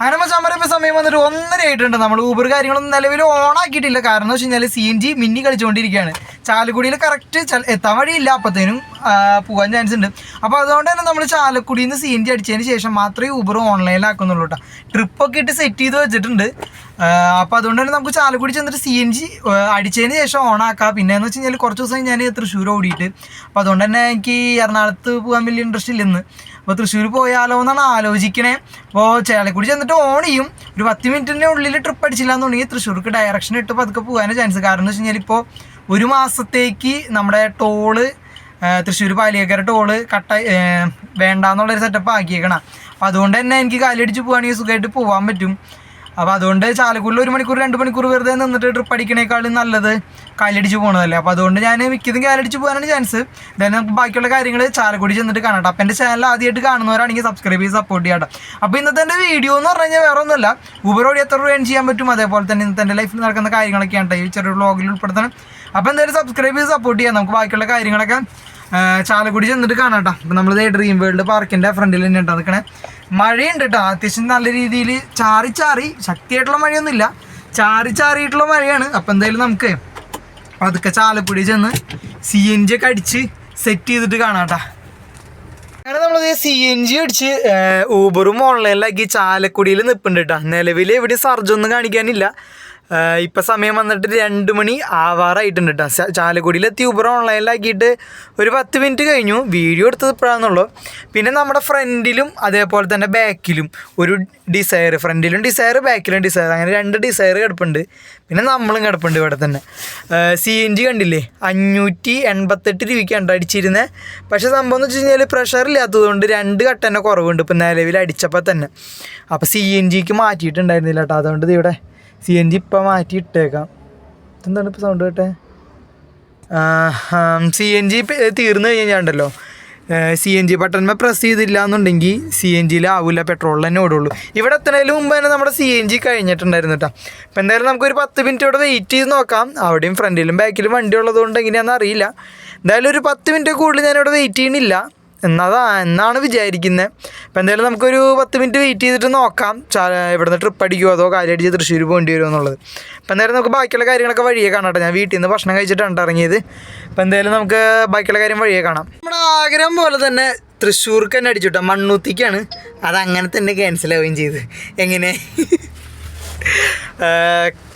അങ്ങനെ മച്ചാൻ ഇപ്പൊ സമയം വന്നിട്ട് ഒന്നര ആയിട്ടുണ്ട്. നമ്മൾ ഊബർ കാര്യങ്ങളൊന്നും നിലവിൽ ഓൺ ആക്കിയിട്ടില്ല. കാരണം എന്ന് വെച്ച് കഴിഞ്ഞാൽ സി എൻ ജി മിന്നി കളിച്ചുകൊണ്ടിരിക്കുകയാണ് ചാലക്കുടിയിൽ കറക്റ്റ് എത്താൻ വഴിയില്ല. അപ്പത്തേനും പോകാൻ ചാൻസ് ഉണ്ട്. അപ്പോൾ അതുകൊണ്ട് തന്നെ നമ്മൾ ചാലക്കുടിയിൽ നിന്ന് സി എൻ ജി അടിച്ചതിന് ശേഷം മാത്രമേ ഊബർ ഓൺലൈനിലാക്കുന്നുള്ളൂ കേട്ടോ ട്രിപ്പൊക്കെ ഇട്ട് സെറ്റ് ചെയ്ത് വെച്ചിട്ടുണ്ട്. അപ്പോൾ അതുകൊണ്ട് തന്നെ നമുക്ക് ചാലക്കുടി ചെന്നിട്ട് സി എൻ ജി അടിച്ചതിന് ശേഷം ഓൺ ആക്കാം. പിന്നെ എന്ന് വെച്ച് കഴിഞ്ഞാൽ കുറച്ച് ദിവസം ഞാൻ തൃശ്ശൂർ ഓടിയിട്ട്. അപ്പോൾ അതുകൊണ്ട് തന്നെ എനിക്ക് എറണാകുളത്ത് പോകാൻ വലിയ ഇൻട്രസ്റ്റ് ഇല്ലെന്ന്. അപ്പോൾ തൃശ്ശൂർ പോയാലോ എന്നാണ് ആലോചിക്കണേ. അപ്പോൾ ചേലക്കുടി ചെന്നിട്ട് ഓൺ ചെയ്യും. ഒരു പത്ത് മിനിറ്റിന്റെ ഉള്ളിൽ ട്രിപ്പ് അടിച്ചില്ല എന്നുണ്ടെങ്കിൽ തൃശ്ശൂർക്ക് ഡയറക്ഷൻ ഇട്ട് പതുക്കെ പോകാനേ ചാൻസ് കാരണം എന്ന് വെച്ച് കഴിഞ്ഞാൽ ഇപ്പോൾ ഒരു മാസത്തേക്ക് നമ്മുടെ ടോൾ തൃശ്ശൂർ പാലിയേക്കര ടോൾ കട്ട വേണ്ടാന്നുള്ളൊരു സെറ്റപ്പ് ആക്കിയേക്കണം. അപ്പോൾ അതുകൊണ്ട് തന്നെ എനിക്ക് കാലടിച്ച് പോവുകയാണെങ്കിൽ സുഖമായിട്ട് പോകാൻ പറ്റും. അപ്പോൾ അതുകൊണ്ട് ചാലക്കുടിൽ ഒരു മണിക്കൂർ രണ്ട് മണിക്കൂർ വെറുതെ നിന്നിട്ട് ട്രിപ്പ് അടിക്കണേക്കാളും നല്ലത് കാലടിച്ച് പോകണതല്ലേ അപ്പോൾ അതുകൊണ്ട് ഞാൻ മിക്കതും കാലടിച്ച് പോകാനാണ് ചാൻസ് ദാൻ നമുക്ക് ബാക്കിയുള്ള കാര്യങ്ങൾ ചാലക്കുടി ചെന്നിട്ട് കാണാം അപ്പോൾ എന്റെ ചാനൽ ആദ്യമായിട്ട് കാണുന്നവരാണെങ്കിൽ സബ്സ്ക്രൈബ് ചെയ്ത് സപ്പോർട്ട് ചെയ്യാം അപ്പോൾ ഇന്നത്തെ എന്റെ വീഡിയോ എന്ന് പറഞ്ഞു കഴിഞ്ഞാൽ വേറെ ഒന്നുമില്ല. വഴി എത്ര രൂപ ചെയ്യാൻ പറ്റും? അതേപോലെ തന്നെ ഇന്നത്തെ എന്റെ ലൈഫിൽ നടക്കുന്ന കാര്യങ്ങളൊക്കെയാണ് ഈ ചെറിയ വ്ളോഗിൽ ഉൾപ്പെടുത്തണം. അപ്പോൾ എന്തായാലും സബ്സ്ക്രൈബ് ചെയ്ത് സപ്പോർട്ട് ചെയ്യാം. നമുക്ക് ബാക്കിയുള്ള കാര്യങ്ങളൊക്കെ ചാലക്കുടി ചെന്നിട്ട് കാണാം കേട്ടോ അപ്പം നമ്മൾ ഡ്രീം വേൾഡ് പാർക്കിന്റെ ഫ്രണ്ടിൽ തന്നെ ഉണ്ടാ മഴയുണ്ട് കേട്ടോ അത്യാവശ്യം നല്ല രീതിയിൽ ചാറി ചാറി ശക്തിയായിട്ടുള്ള മഴയൊന്നുമില്ല. ചാറി ചാറിയിട്ടുള്ള മഴയാണ്. അപ്പം എന്തായാലും നമുക്ക് അതൊക്കെ ചാലപ്പൊടി ചെന്ന് സി എൻ ജി ഒക്കെ അടിച്ച് സെറ്റ് ചെയ്തിട്ട് കാണാം കേട്ടോ അങ്ങനെ നമ്മളത് സി എൻ ജി അടിച്ച് ഊബറും ഓൺലൈനിലാക്കി ചാലക്കുടിയിൽ നിൽപ്പുണ്ട് കേട്ടോ നിലവിൽ ഇവിടെ സർജൊന്നും കാണിക്കാനില്ല. ഇപ്പൊ സമയം വന്നിട്ട് രണ്ട് മണി ആവാറായിട്ടുണ്ട് കേട്ടോ ചാലക്കുടിയിലെത്തി ഊബർ ഓൺലൈനിലാക്കിയിട്ട് ഒരു പത്ത് മിനിറ്റ് കഴിഞ്ഞു. വീഡിയോ എടുത്തത് ഇപ്പോഴാണെന്നുള്ളൂ പിന്നെ നമ്മുടെ ഫ്രണ്ടിലും അതേപോലെ തന്നെ ബാക്കിലും ഒരു ഡിസയർ ഫ്രണ്ടിലും ഡിസയർ ബാക്കിലും ഡിസയർ അങ്ങനെ രണ്ട് ഡിസയർ കിടപ്പുണ്ട്. പിന്നെ നമ്മളും കിടപ്പുണ്ട് ഇവിടെ തന്നെ. സി എൻ ജി കണ്ടില്ലേ? അഞ്ഞൂറ്റി എൺപത്തെട്ട് രൂപയ്ക്കാണ് അടിച്ചിരുന്നത് പക്ഷേ സംഭവം എന്ന് വെച്ച് കഴിഞ്ഞാൽ പ്രഷർ ഇല്ലാത്തതുകൊണ്ട് രണ്ട് കട്ട തന്നെ കുറവുണ്ട് ഇപ്പം നിലവിൽ അടിച്ചപ്പോൾ തന്നെ. അപ്പോൾ സി എൻ ജിക്ക് മാറ്റിയിട്ടുണ്ടായിരുന്നില്ല കേട്ടോ അതുകൊണ്ട് ഇവിടെ സി എൻ ജി ഇപ്പം മാറ്റി ഇട്ടേക്കാം എന്താണ് ഇപ്പോൾ സൗണ്ട് കേട്ടെ സി എൻ ജി തീർന്നു കഴിഞ്ഞാൽ ഉണ്ടല്ലോ സി എൻ ജി ബട്ടൺമേ പ്രസ് ചെയ്തില്ല എന്നുണ്ടെങ്കിൽ സി എൻ ജിയിലാവില്ല പെട്രോളിൽ തന്നെ ഓടുള്ളൂ. ഇവിടെ എത്തുന്നതിന് മുമ്പ് തന്നെ നമ്മുടെ സി എൻ ജി കഴിഞ്ഞിട്ടുണ്ടായിരുന്നു കേട്ടോ അപ്പം എന്തായാലും നമുക്കൊരു പത്ത് മിനിറ്റ് ഇവിടെ വെയിറ്റ് ചെയ്ത് നോക്കാം. അവിടെയും ഫ്രണ്ടിലും ബാക്കിലും വണ്ടി ഉള്ളതുകൊണ്ട് എങ്ങനെയാണെന്ന് അറിയില്ല. എന്തായാലും ഒരു പത്ത് മിനിറ്റ് കൂടുതൽ ഞാനിവിടെ വെയിറ്റ് ചെയ്യണില്ല എന്നതാ എന്നാണ് വിചാരിക്കുന്നത് അപ്പം എന്തായാലും നമുക്കൊരു പത്ത് മിനിറ്റ് വെയിറ്റ് ചെയ്തിട്ട് നോക്കാം. ഇവിടുന്ന് ട്രിപ്പ് അടിക്കുമോ അതോ കാലടിച്ച് തൃശ്ശൂർ പോകേണ്ടി വരുമോ എന്നുള്ളത്. അപ്പം എന്തായാലും നമുക്ക് ബാക്കിയുള്ള കാര്യങ്ങളൊക്കെ വഴിയേ കാണാം കേട്ടോ ഞാൻ വീട്ടിൽ നിന്ന് ഭക്ഷണം കഴിച്ചിട്ടാണ് ഇറങ്ങിയത്. അപ്പം എന്തായാലും നമുക്ക് ബാക്കിയുള്ള കാര്യം വഴിയേ കാണാം. നമ്മുടെ ആഗ്രഹം പോലെ തന്നെ തൃശ്ശൂർക്ക് തന്നെ അടിച്ചു കേട്ടോ മണ്ണൂത്തിക്കാണ്. അത് അങ്ങനെ തന്നെ ക്യാൻസൽ ആവുകയും ചെയ്ത്. എങ്ങനെ?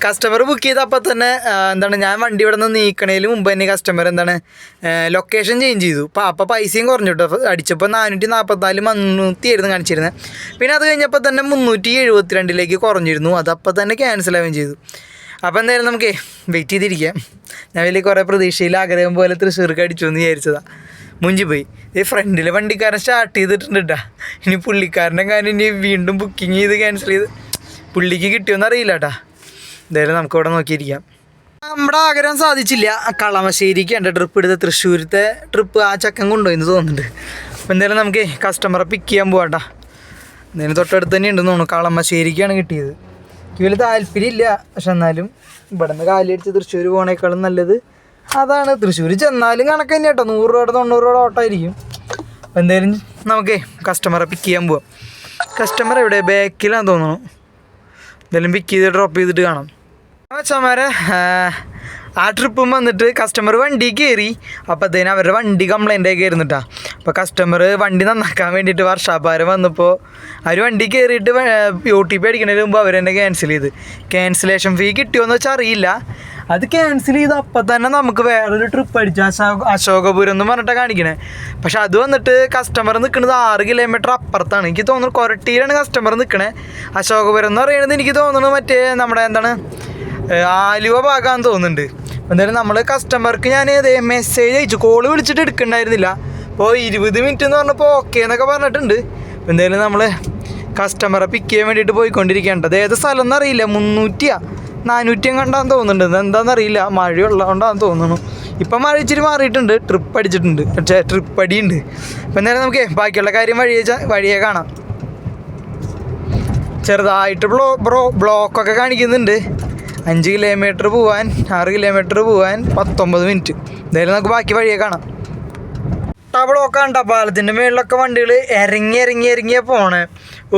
കസ്റ്റമർ ബുക്ക് ചെയ്തപ്പോൾ തന്നെ എന്താണ് ഞാൻ വണ്ടി ഇവിടെ നിന്ന് നീക്കണേന് മുമ്പ് തന്നെ കസ്റ്റമർ എന്താണ് ലൊക്കേഷൻ ചേഞ്ച് ചെയ്തു. അപ്പോൾ അപ്പോൾ പൈസയും കുറഞ്ഞു കേട്ടോ അടിച്ചപ്പോൾ നാനൂറ്റി നാൽപ്പത്തിനാല് മുന്നൂറ്റി ആയിരുന്നു കാണിച്ചിരുന്നത് പിന്നെ അത് കഴിഞ്ഞപ്പോൾ തന്നെ മുന്നൂറ്റി എഴുപത്തിരണ്ടിലേക്ക് കുറഞ്ഞിരുന്നു. അതപ്പോൾ തന്നെ ക്യാൻസൽ ആവുകയും ചെയ്തു. അപ്പോൾ എന്തായാലും നമുക്ക് വെയിറ്റ് ചെയ്തിരിക്കാം. ഞാൻ വലിയ കുറേ പ്രതീക്ഷയിൽ ആഗ്രഹം പോലെ തൃശ്ശൂർക്ക് അടിച്ചു എന്ന് വിചാരിച്ചതാണ് മുഞ്ചി പോയി. ഈ ഫ്രണ്ടിലെ വണ്ടിക്കാരൻ സ്റ്റാർട്ട് ചെയ്തിട്ടുണ്ട് കേട്ടോ ഇനി പുള്ളിക്കാരനെ കാരണം ഇനി വീണ്ടും ബുക്കിംഗ് ചെയ്ത് ക്യാൻസൽ ചെയ്ത് പുള്ളിക്ക് കിട്ടിയോന്ന് അറിയില്ല കേട്ടാ എന്തായാലും നമുക്ക് ഇവിടെ നോക്കിയിരിക്കാം. നമ്മുടെ ആഗ്രഹം സാധിച്ചില്ല. കളമശ്ശേരിക്ക് എന്റെ ട്രിപ്പ് എടുത്ത തൃശ്ശൂരത്തെ ട്രിപ്പ് ആ ചക്കൻ കൊണ്ടുപോയിന്ന് തോന്നുന്നുണ്ട്. അപ്പോൾ എന്തായാലും നമുക്ക് കസ്റ്റമറെ പിക്ക് ചെയ്യാൻ പോവാട്ടാ. എന്തായാലും തൊട്ടടുത്ത് തന്നെ ഉണ്ടെന്ന് തോന്നുന്നു. കളമശ്ശേരിക്കാണ് കിട്ടിയത്. എനിക്ക് വലിയ താല്പര്യമില്ല. പക്ഷെ എന്നാലും ഇവിടെ നിന്ന് കാലിയടിച്ച് തൃശ്ശൂർ പോകണേക്കാളും നല്ലത് അതാണ്. തൃശ്ശൂർ ചെന്നാലും കണക്ക് തന്നെ കേട്ടോ നൂറ് രൂപയുടെ തൊണ്ണൂറ് രൂപയുടെ ഓട്ടമായിരിക്കും അപ്പോൾ എന്തായാലും നമുക്ക് കസ്റ്റമറെ പിക്ക് ചെയ്യാൻ പോവാം. കസ്റ്റമർ ഇവിടെ ബാക്കിലാണെന്ന് തോന്നുന്നു. എന്തായാലും പിക്ക് ചെയ്ത് ഡ്രോപ്പ് ചെയ്തിട്ട് കാണാം. അച്ഛന്മാരെ ആ ട്രിപ്പും വന്നിട്ട് കസ്റ്റമർ വണ്ടി കയറി അപ്പോഴത്തേനും അവരുടെ വണ്ടി കംപ്ലൈന്റ് ആയി കയറുന്നിട്ടാ അപ്പോൾ കസ്റ്റമർ വണ്ടി നന്നാക്കാൻ വേണ്ടിയിട്ട് വർഷാപ്പാരം വന്നപ്പോൾ അവർ വണ്ടി കയറിയിട്ട് ഒ ടി പി അടിക്കണതിന് മുമ്പ് അവർ തന്നെ ക്യാൻസൽ ചെയ്ത്. ക്യാൻസലേഷൻ ഫീ കിട്ടിയോ എന്ന് വെച്ചാൽ അറിയില്ല. അത് ക്യാൻസൽ ചെയ്ത് അപ്പം തന്നെ നമുക്ക് വേറൊരു ട്രിപ്പ് അടിച്ചു. അശോക അശോകപുരം എന്ന് പറഞ്ഞിട്ട് കാണിക്കണേ. പക്ഷെ അത് വന്നിട്ട് കസ്റ്റമർ നിൽക്കുന്നത് ആറ് കിലോമീറ്റർ അപ്പുറത്താണ്. എനിക്ക് തോന്നുന്നു കൊരട്ടിയിലാണ് കസ്റ്റമർ നിൽക്കണേ അശോകപുരം എന്ന് പറയുന്നത് എനിക്ക് തോന്നുന്നു മറ്റേ നമ്മുടെ എന്താണ് ആലുവ ഭാഗമാണെന്ന് തോന്നുന്നുണ്ട്. എന്തായാലും നമ്മൾ കസ്റ്റമർക്ക് ഞാൻ ഇതേ മെസ്സേജ് അയച്ചു. കോൾ വിളിച്ചിട്ട് എടുക്കണ്ടായിരുന്നില്ല. അപ്പോൾ ഇരുപത് മിനിറ്റ് എന്ന് പറഞ്ഞപ്പോൾ ഓക്കെ എന്നൊക്കെ പറഞ്ഞിട്ടുണ്ട്. എന്തായാലും നമ്മൾ കസ്റ്റമറെ പിക്ക് ചെയ്യാൻ വേണ്ടിയിട്ട് പോയിക്കൊണ്ടിരിക്കേണ്ടത് ഏത് സ്ഥലം എന്നറിയില്ല. മുന്നൂറ്റിയാ. നാനൂറ്റിയും എങ്ങാണ്ടാന്ന് തോന്നുന്നുണ്ട്. എന്താണെന്ന് അറിയില്ല. മഴയുള്ളതുകൊണ്ടാന്ന് തോന്നുന്നു. ഇപ്പം മഴ ഇച്ചിരി മാറിയിട്ടുണ്ട്. ട്രിപ്പ് അടിച്ചിട്ടുണ്ട്. പക്ഷേ ട്രിപ്പ് അടിയുണ്ട്. അപ്പം നേരെ നമുക്ക് ബാക്കിയുള്ള കാര്യം വഴിയെ വഴിയെ കാണാം. ചെറുതായിട്ട് ബ്ലോ ബ്രോ ബ്ലോക്കൊക്കെ കാണിക്കുന്നുണ്ട്. അഞ്ച് കിലോമീറ്റർ പോവാൻ ആറ് കിലോമീറ്റർ പോവാൻ പത്തൊമ്പത് മിനിറ്റ് എന്തായാലും നമുക്ക് ബാക്കി വഴിയെ കാണാം. കട്ട ബ്ലോക്കാണ്ട പാലത്തിന്റെ മേളിലൊക്കെ വണ്ടികൾ ഇറങ്ങി ഇറങ്ങി ഇറങ്ങിയാ പോണേ.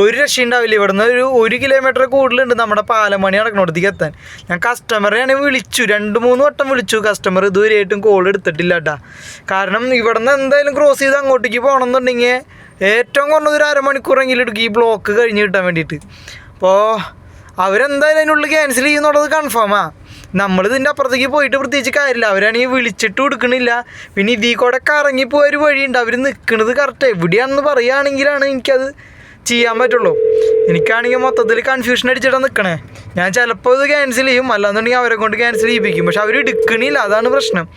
ഒരു രക്ഷ ഉണ്ടാവില്ല ഇവിടുന്ന് ഒരു ഒരു കിലോമീറ്റർ കൂടുതലുണ്ട് നമ്മുടെ പാലം പണി നടക്കണോടത്തേക്ക് എത്താൻ. ഞാൻ കസ്റ്റമറെ ഞാൻ വിളിച്ചു. രണ്ട് മൂന്ന് വട്ടം വിളിച്ചു. കസ്റ്റമർ ഇതുവരെയായിട്ടും കോൾ എടുത്തിട്ടില്ല കേട്ടാ കാരണം ഇവിടുന്ന് എന്തായാലും ക്രോസ് ചെയ്ത് അങ്ങോട്ടേക്ക് പോകണം എന്നുണ്ടെങ്കിൽ ഏറ്റവും കുറഞ്ഞത് ഒരു അരമണിക്കൂറെങ്കിലും എടുക്കും ഈ ബ്ലോക്ക് കഴിഞ്ഞ് കിട്ടാൻ വേണ്ടിയിട്ട്. അപ്പോൾ അവരെന്തായാലും അതിനുള്ളിൽ ക്യാൻസൽ ചെയ്യുന്നുള്ളത് കൺഫേമാ നമ്മൾ ഇതിന്റെ അപ്പുറത്തേക്ക് പോയിട്ട് പ്രത്യേകിച്ച് കാര്യമില്ല. അവരാണെങ്കിൽ വിളിച്ചിട്ട് കൊടുക്കണില്ല. പിന്നെ ഇതിൽ കൂടെ കറങ്ങി പോയൊരു വഴിയുണ്ട്. അവർ നിൽക്കുന്നത് കറക്റ്റ് എവിടെയാണെന്ന് പറയുകയാണെങ്കിലാണ് എനിക്കത് ചെയ്യാൻ പറ്റുള്ളൂ. എനിക്കാണെങ്കിൽ മൊത്തത്തിൽ കൺഫ്യൂഷൻ അടിച്ചിട്ടാണ് നിൽക്കണേ ഞാൻ ചിലപ്പോൾ ഇത് ക്യാൻസൽ ചെയ്യും. അല്ലാന്നുണ്ടെങ്കിൽ അവരെ കൊണ്ട് ക്യാൻസൽ ചെയ്യിപ്പിക്കും. പക്ഷെ അവർ എടുക്കണില്ല. അതാണ് പ്രശ്നം.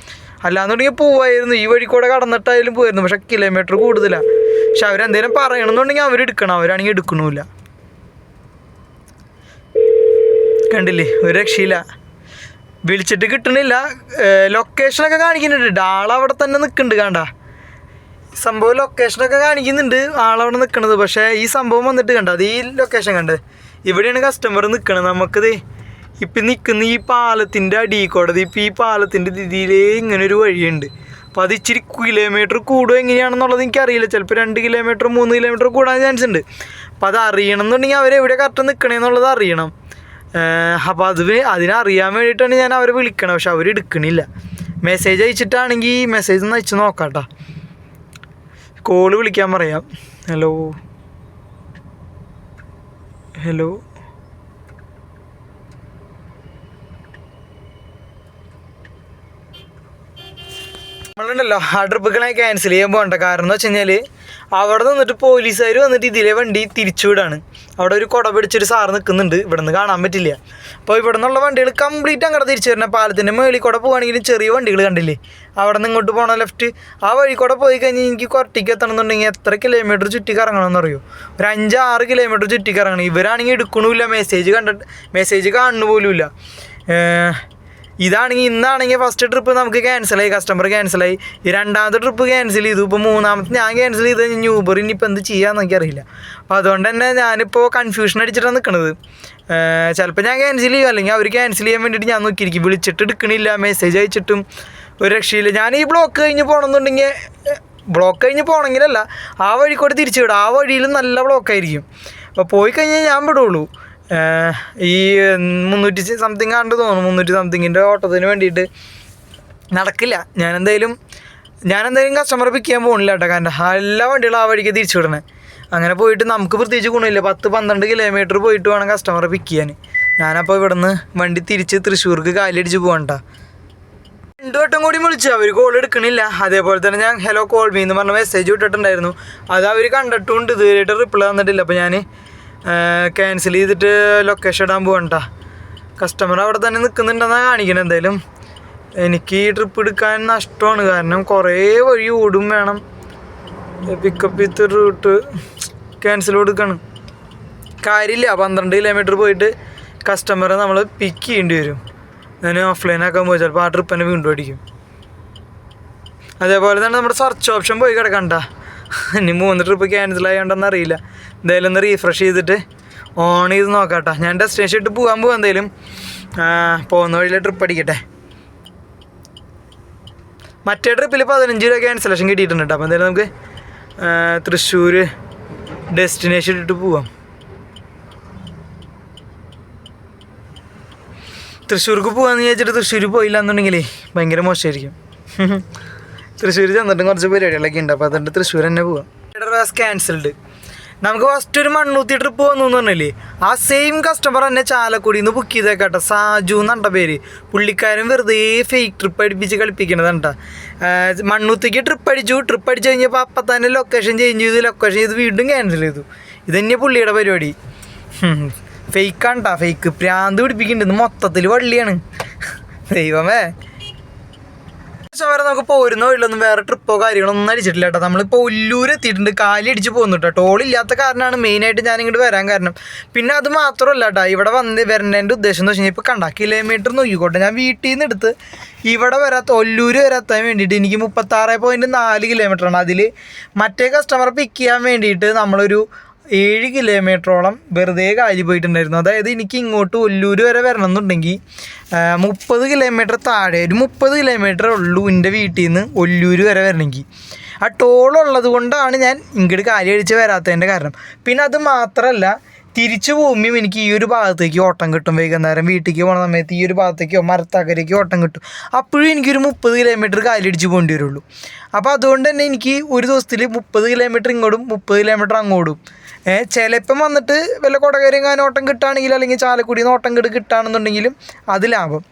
അല്ലാന്നുണ്ടെങ്കിൽ പോവായിരുന്നു. ഈ വഴി കൂടെ കടന്നിട്ടായാലും പോയിരുന്നു പക്ഷെ കിലോമീറ്റർ കൂടുതലാണ് പക്ഷെ അവരെന്തെങ്കിലും പറയണമെന്നുണ്ടെങ്കിൽ അവരെടുക്കണം അവരാണെങ്കിൽ എടുക്കണമില്ല കണ്ടില്ലേ? ഒരു രക്ഷയില്ല. വിളിച്ചിട്ട് കിട്ടണില്ല. ലൊക്കേഷനൊക്കെ കാണിക്കുന്നുണ്ട്. ആളവിടെ തന്നെ നിൽക്കുന്നുണ്ട് കണ്ട. സംഭവം ലൊക്കേഷനൊക്കെ കാണിക്കുന്നുണ്ട്. ആളവിടെ നിൽക്കണത്. പക്ഷേ ഈ സംഭവം വന്നിട്ട് കണ്ട. അത് ഈ ലൊക്കേഷൻ കണ്ട്. ഇവിടെയാണ് കസ്റ്റമർ നിൽക്കണത് നമുക്കത്. ഇപ്പം നിൽക്കുന്ന ഈ പാലത്തിന്റെ അടിയിൽ കൂടെ ഇപ്പം ഈ പാലത്തിന്റെ ഇതിലേ ഇങ്ങനെ ഒരു വഴിയുണ്ട്. അപ്പോൾ അത് ഇച്ചിരി കിലോമീറ്റർ കൂടുമോ എങ്ങനെയാണെന്നുള്ളത് എനിക്കറിയില്ല. ചിലപ്പോൾ രണ്ട് കിലോമീറ്റർ മൂന്ന് കിലോമീറ്റർ കൂടാൻ ചാൻസ് ഉണ്ട്. അപ്പോൾ അത് അറിയണം എന്നുണ്ടെങ്കിൽ അവരെവിടെ കറക്റ്റ് നിൽക്കണേന്നുള്ളത് അറിയണം. അപ്പോൾ അത് അതിനറിയാൻ വേണ്ടിയിട്ടാണ് ഞാൻ അവരെ വിളിക്കണത് പക്ഷെ അവർ എടുക്കണില്ല. മെസ്സേജ് അയച്ചിട്ടാണെങ്കിൽ മെസ്സേജ് ഒന്ന് അയച്ചു നോക്കാം കേട്ടോ കോൾ വിളിക്കാൻ പറയാം. ഹലോ ഹലോ നമ്മളുണ്ടല്ലോ ആ ട്രിപ്പുകളെ ക്യാൻസൽ ചെയ്യാൻ പോകണ്ട. കാരണം എന്ന് വെച്ച് കഴിഞ്ഞാൽ അവിടെ നിന്നിട്ട് പോലീസുകാർ വന്നിട്ട് ഇതിലെ വണ്ടി തിരിച്ചുവിടാണ് അവിടെ ഒരു കുട പിടിച്ചൊരു സാറ് നിൽക്കുന്നുണ്ട്. ഇവിടെ നിന്ന് കാണാൻ പറ്റില്ല. അപ്പോൾ ഇവിടെ നിന്നുള്ള വണ്ടികൾ കംപ്ലീറ്റ് അങ്ങോട്ട് തിരിച്ചു വരണം. പാലത്തിന്റെ മേളിൽ കൂടെ പോകുകയാണെങ്കിലും ചെറിയ വണ്ടികൾ കണ്ടില്ലേ? അവിടെ നിന്ന് ഇങ്ങോട്ട് പോകണം ലെഫ്റ്റ് ആ വഴി കൂടെ പോയി കഴിഞ്ഞാൽ എനിക്ക് കൊറട്ടിക്ക് എത്തണം എന്നുണ്ടെങ്കിൽ എത്ര കിലോമീറ്റർ ചുറ്റി കറങ്ങണമെന്ന് അറിയോ ഒരു അഞ്ച് ആറ് കിലോമീറ്റർ ചുറ്റി കറങ്ങണം. ഇവരാണെങ്കിൽ എടുക്കണമില്ല. മെസ്സേജ് കണ്ടിട്ട് മെസ്സേജ് കാണുന്നു പോലുമില്ല. ഇതാണെങ്കിൽ ഇന്നാണെങ്കിൽ ഫസ്റ്റ് ട്രിപ്പ് നമുക്ക് ക്യാൻസലായി കസ്റ്റമർ ക്യാൻസലായി രണ്ടാമത്തെ ട്രിപ്പ് ക്യാൻസൽ ചെയ്തു ഇപ്പോൾ മൂന്നാമത്തെ ഞാൻ ക്യാൻസൽ ചെയ്ത് കഴിഞ്ഞാൽ ഊബർ ഇനിയിപ്പോൾ എന്ത് ചെയ്യാന്ന് എനിക്കറിയില്ല. അപ്പോൾ അതുകൊണ്ട് തന്നെ ഞാനിപ്പോൾ കൺഫ്യൂഷൻ അടിച്ചിട്ടാണ് നിൽക്കുന്നത് ചിലപ്പോൾ ഞാൻ ക്യാൻസൽ ചെയ്യും അല്ലെങ്കിൽ അവർ ക്യാൻസൽ ചെയ്യാൻ വേണ്ടിയിട്ട് ഞാൻ നോക്കിയിരിക്കും. വിളിച്ചിട്ട് എടുക്കണില്ല മെസ്സേജ് അയച്ചിട്ടും ഒരു രക്ഷയില്ല. ഞാൻ ഈ ബ്ലോക്ക് കഴിഞ്ഞ് പോകണമെന്നുണ്ടെങ്കിൽ ബ്ലോക്ക് കഴിഞ്ഞ് പോകണമെങ്കിലല്ല ആ വഴി കൂടെ തിരിച്ചു വിടും. ആ വഴിയിൽ നല്ല ബ്ലോക്കായിരിക്കും അപ്പോൾ പോയി കഴിഞ്ഞാൽ ഞാൻ വിടുള്ളൂ. ഈ മുന്നൂറ്റി സംതിങ് ആണ്ട് തോന്നുന്നു. മുന്നൂറ്റി സംതിങ്ങിന്റെ ഓട്ടത്തിന് വേണ്ടിയിട്ട്. നടക്കില്ല. ഞാൻ എന്തായാലും ഞാൻ എന്തായാലും കസ്റ്റമർ പിക്ക് ചെയ്യാൻ പോകണില്ല കേട്ടോ. കാരണം എല്ലാ വണ്ടികളും ആ വഴിക്ക് തിരിച്ചു വിടണേ. അങ്ങനെ പോയിട്ട് നമുക്ക് പ്രത്യേകിച്ച് ഗുണമില്ല. പത്ത് പന്ത്രണ്ട് കിലോമീറ്റർ പോയിട്ട് വേണം കസ്റ്റമറെ പിക്ക് ചെയ്യാൻ. ഞാനപ്പോൾ ഇവിടുന്ന് വണ്ടി തിരിച്ച് തൃശ്ശൂർക്ക് കാലടിച്ച് പോകണ്ട രണ്ടു വട്ടം കൂടി വിളിച്ചു. അവർ കോൾ എടുക്കണില്ല. അതേപോലെ തന്നെ ഞാൻ ഹലോ കോൾ മീ എന്ന് പറഞ്ഞ മെസ്സേജ് വിട്ടിട്ടുണ്ടായിരുന്നു അത് അവർ കണ്ടിട്ടുണ്ട് ഇതുവരെയായിട്ട് റിപ്ലൈ തന്നിട്ടില്ല. അപ്പോൾ ഞാൻ ക്യാൻസൽ ചെയ്തിട്ട് ലൊക്കേഷൻ ഇടാൻ പോകണ്ട കസ്റ്റമർ അവിടെ തന്നെ നിൽക്കുന്നുണ്ടെന്നാണ് കാണിക്കണം എന്തായാലും. എനിക്ക് ഈ ട്രിപ്പ് എടുക്കാൻ നഷ്ടമാണ്. കാരണം കുറേ വഴി ഓടും വേണം. പിക്കപ്പ് വിത്ത് റൂട്ട് ക്യാൻസൽ കൊടുക്കണം. കാര്യമില്ല പന്ത്രണ്ട് കിലോമീറ്റർ പോയിട്ട് കസ്റ്റമറെ നമ്മൾ പിക്ക് ചെയ്യേണ്ടി വരും. ഞാൻ ഓഫ്ലൈൻ ആക്കാൻ പോയി ചിലപ്പോൾ ആ ട്രിപ്പ് തന്നെ വീണ്ടും അടിക്കും. അതേപോലെ തന്നെ നമ്മുടെ സെർച്ച് ഓപ്ഷൻ പോയി കിടക്കണ്ട. ഇനി മൂന്ന് ട്രിപ്പ് ക്യാൻസൽ ആയതുകൊണ്ടെന്ന് അറിയില്ല. എന്തായാലും ഒന്ന് റീഫ്രഷ് ചെയ്തിട്ട് ഓൺ ചെയ്ത് നോക്കാട്ടോ. ഞാൻ ഡെസ്റ്റിനേഷൻ ഇട്ട് പോകാൻ പോകാം എന്തായാലും. പോകുന്ന വഴിയിലെ ട്രിപ്പ് അടിക്കട്ടെ. മറ്റേ ട്രിപ്പിൽ പതിനഞ്ച് രൂപ ക്യാൻസലേഷൻ കിട്ടിയിട്ടുണ്ട് കേട്ടോ അപ്പോൾ എന്തായാലും നമുക്ക് തൃശ്ശൂർ ഡെസ്റ്റിനേഷൻ ഇട്ടിട്ട് പോവാം. തൃശ്ശൂർക്ക് പോകാമെന്ന് വിചാരിച്ചിട്ട് തൃശ്ശൂർ പോയില്ല എന്നുണ്ടെങ്കിലേ ഭയങ്കര മോശമായിരിക്കും തൃശ്ശൂർ ചെന്നിട്ടും കുറച്ച് പരിപാടികളൊക്കെ ഉണ്ട്. അപ്പോൾ അതുകൊണ്ട് തൃശ്ശൂർ തന്നെ പോവാം. ക്യാൻസൽഡ് നമുക്ക് ഫസ്റ്റ് ഒരു മണ്ണൂത്തി ട്രിപ്പ് വന്നു എന്ന് പറഞ്ഞില്ലേ? ആ സെയിം കസ്റ്റമർ തന്നെ ചാലക്കുടിയിൽ നിന്ന് ബുക്ക് ചെയ്തേക്കാട്ടോ. സാജു എന്നുണ്ട പേര്. പുള്ളിക്കാരൻ വെറുതെ ഫേക്ക് ട്രിപ്പ് അടിപ്പിച്ച് കളിപ്പിക്കണതാണ് കേട്ടോ മണ്ണൂത്തിക്ക് ട്രിപ്പ് അടിച്ചു. ട്രിപ്പ് അടിച്ചു കഴിഞ്ഞപ്പോൾ അപ്പം തന്നെ ലൊക്കേഷൻ ചേഞ്ച് ചെയ്തു. ലൊക്കേഷൻ ചെയ്ത് വീണ്ടും ക്യാൻസൽ ചെയ്തു. ഇത് തന്നെ പുള്ളിയുടെ പരിപാടി. ഫേക്കാണ്ടാ ഫേക്ക് പ്രാന്ത് പിടിപ്പിക്കുന്നുണ്ട് മൊത്തത്തിൽ വള്ളിയാണ്. ദൈവമേ. വരെ നമുക്ക് പോരുന്ന വഴിയിലൊന്നും വേറെ ട്രിപ്പോ കാര്യങ്ങളോ ഒന്നും അടിച്ചിട്ടില്ല കേട്ടോ. നമ്മളിപ്പോൾ ഉല്ലൂർ എത്തിയിട്ടുണ്ട്. കാലി അടിച്ച് പോകുന്നു കേട്ടോ. ടോൾ ഇല്ലാത്ത കാരണമാണ് മെയിനായിട്ട് ഞാൻ ഇങ്ങോട്ട് വരാൻ കാരണം. പിന്നെ അത് മാത്രമല്ല കേട്ടോ. ഇവിടെ വന്ന് വരേണ്ടതിന്റെ ഉദ്ദേശം എന്ന് വെച്ച് കഴിഞ്ഞാൽ ഇപ്പോൾ കണ്ട കിലോമീറ്റർ നോക്കിക്കോട്ടെ ഞാൻ വീട്ടിൽ നിന്ന് എടുത്ത് ഇവിടെ വരാത്ത ഒല്ലൂർ വരാത്താൻ വേണ്ടിയിട്ട് എനിക്ക് മുപ്പത്താറ് പോയിന്റ് നാല് കിലോമീറ്ററാണ് അതിൽ മറ്റേ കസ്റ്റമർ പിക്ക് ചെയ്യാൻ വേണ്ടിയിട്ട് നമ്മളൊരു ഏഴ് കിലോമീറ്ററോളം വെറുതെ കാലി പോയിട്ടുണ്ടായിരുന്നു. അതായത് എനിക്ക് ഇങ്ങോട്ട് ഒല്ലൂർ വരെ വരണം എന്നുണ്ടെങ്കിൽ മുപ്പത് കിലോമീറ്റർ താഴെ ഒരു മുപ്പത് കിലോമീറ്റർ ഉള്ളൂ എന്റെ വീട്ടിൽ നിന്ന് ഒല്ലൂർ വരെ വരണമെങ്കിൽ. ആ ടോൾ കൊണ്ടാണ് ഞാൻ ഇങ്ങോട്ട് കാലി അടിച്ച് വരാത്തതിന്റെ കാരണം. പിന്നെ അത് മാത്രമല്ല തിരിച്ചു പോകുമ്പോൾ എനിക്ക് ഈ ഒരു ഭാഗത്തേക്ക് ഓട്ടം കിട്ടും വൈകുന്നേരം. വീട്ടിലേക്ക് പോണ സമയത്ത് ഈ ഒരു ഭാഗത്തേക്കോ മരത്താക്കരയ്ക്ക് ഓട്ടം കിട്ടും. അപ്പോഴും എനിക്കൊരു മുപ്പത് കിലോമീറ്റർ കാലടിച്ച് പോകേണ്ടി വരുള്ളൂ. അപ്പോൾ അതുകൊണ്ട് തന്നെ എനിക്ക് ഒരു ദിവസത്തിൽ മുപ്പത് കിലോമീറ്റർ ഇങ്ങോട്ടും മുപ്പത് കിലോമീറ്റർ അങ്ങോട്ടും ഏഹ് ചിലപ്പം വന്നിട്ട് വല്ല കൊടകരങ്ങാനും ഓട്ടം കിട്ടുകയാണെങ്കിൽ അല്ലെങ്കിൽ ചാലക്കുടിയിൽ നിന്ന് ഓട്ടം കിട്ട് കിട്ടുകയാണെന്നുണ്ടെങ്കിലും അത് ലാഭം.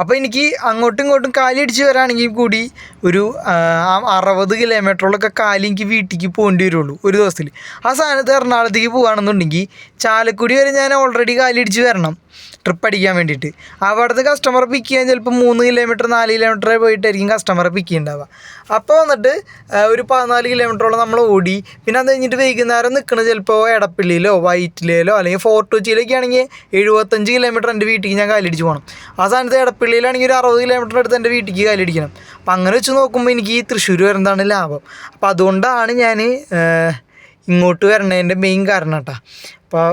അപ്പോൾ എനിക്ക് അങ്ങോട്ടും ഇങ്ങോട്ടും കാലി അടിച്ച് വരാണെങ്കിൽ കൂടി ഒരു അറുപത് കിലോമീറ്ററോളൊക്കെ കാലി എനിക്ക് വീട്ടിലേക്ക് പോകേണ്ടി വരുള്ളൂ ഒരു ദിവസത്തിൽ. ആ സാധനത്ത് എറണാകുളത്തേക്ക് പോകുകയാണെന്നുണ്ടെങ്കിൽ ചാലക്കുടി വരെ ഞാൻ ഓൾറെഡി കാലി അടിച്ച് വരണം. ട്രിപ്പ് അടിക്കാൻ വേണ്ടിയിട്ട്. അവിടുത്തെ കസ്റ്റമർ പിക്ക് ചെയ്യാൻ ചിലപ്പോൾ മൂന്ന് കിലോമീറ്റർ നാല് കിലോമീറ്റർ പോയിട്ടായിരിക്കും കസ്റ്റമർ പിക്ക് ചെയ്യുന്നുണ്ടാവുക അപ്പോൾ വന്നിട്ട് ഒരു പതിനാല് കിലോമീറ്ററോളം നമ്മൾ ഓടി. പിന്നെ അത് കഴിഞ്ഞിട്ട് വൈകുന്നേരം നിൽക്കുന്നത് ചിലപ്പോൾ എടപ്പള്ളിയിലോ വൈറ്റിലയിലോ അല്ലെങ്കിൽ ഫോർട്ട് കൊച്ചിയിലൊക്കെ ആണെങ്കിൽ എഴുപത്തഞ്ച് കിലോമീറ്റർ എന്റെ വീട്ടിലേക്ക് ഞാൻ കാലടിച്ച് പോകണം ആ സ്ഥാനത്ത് എടപ്പള്ളിയിലാണെങ്കിൽ ഒരു അറുപത് കിലോമീറ്റർ അടുത്ത് എന്റെ വീട്ടിലേക്ക് കാലടിക്കണം. അപ്പം അങ്ങനെ വെച്ച് നോക്കുമ്പോൾ എനിക്ക് ഈ തൃശ്ശൂർ വരുന്നതാണ് ലാഭം. അപ്പോൾ അതുകൊണ്ടാണ് ഞാൻ ഇങ്ങോട്ട് വരണതിന്റെ മെയിൻ കാരണം കേട്ടോ അപ്പോൾ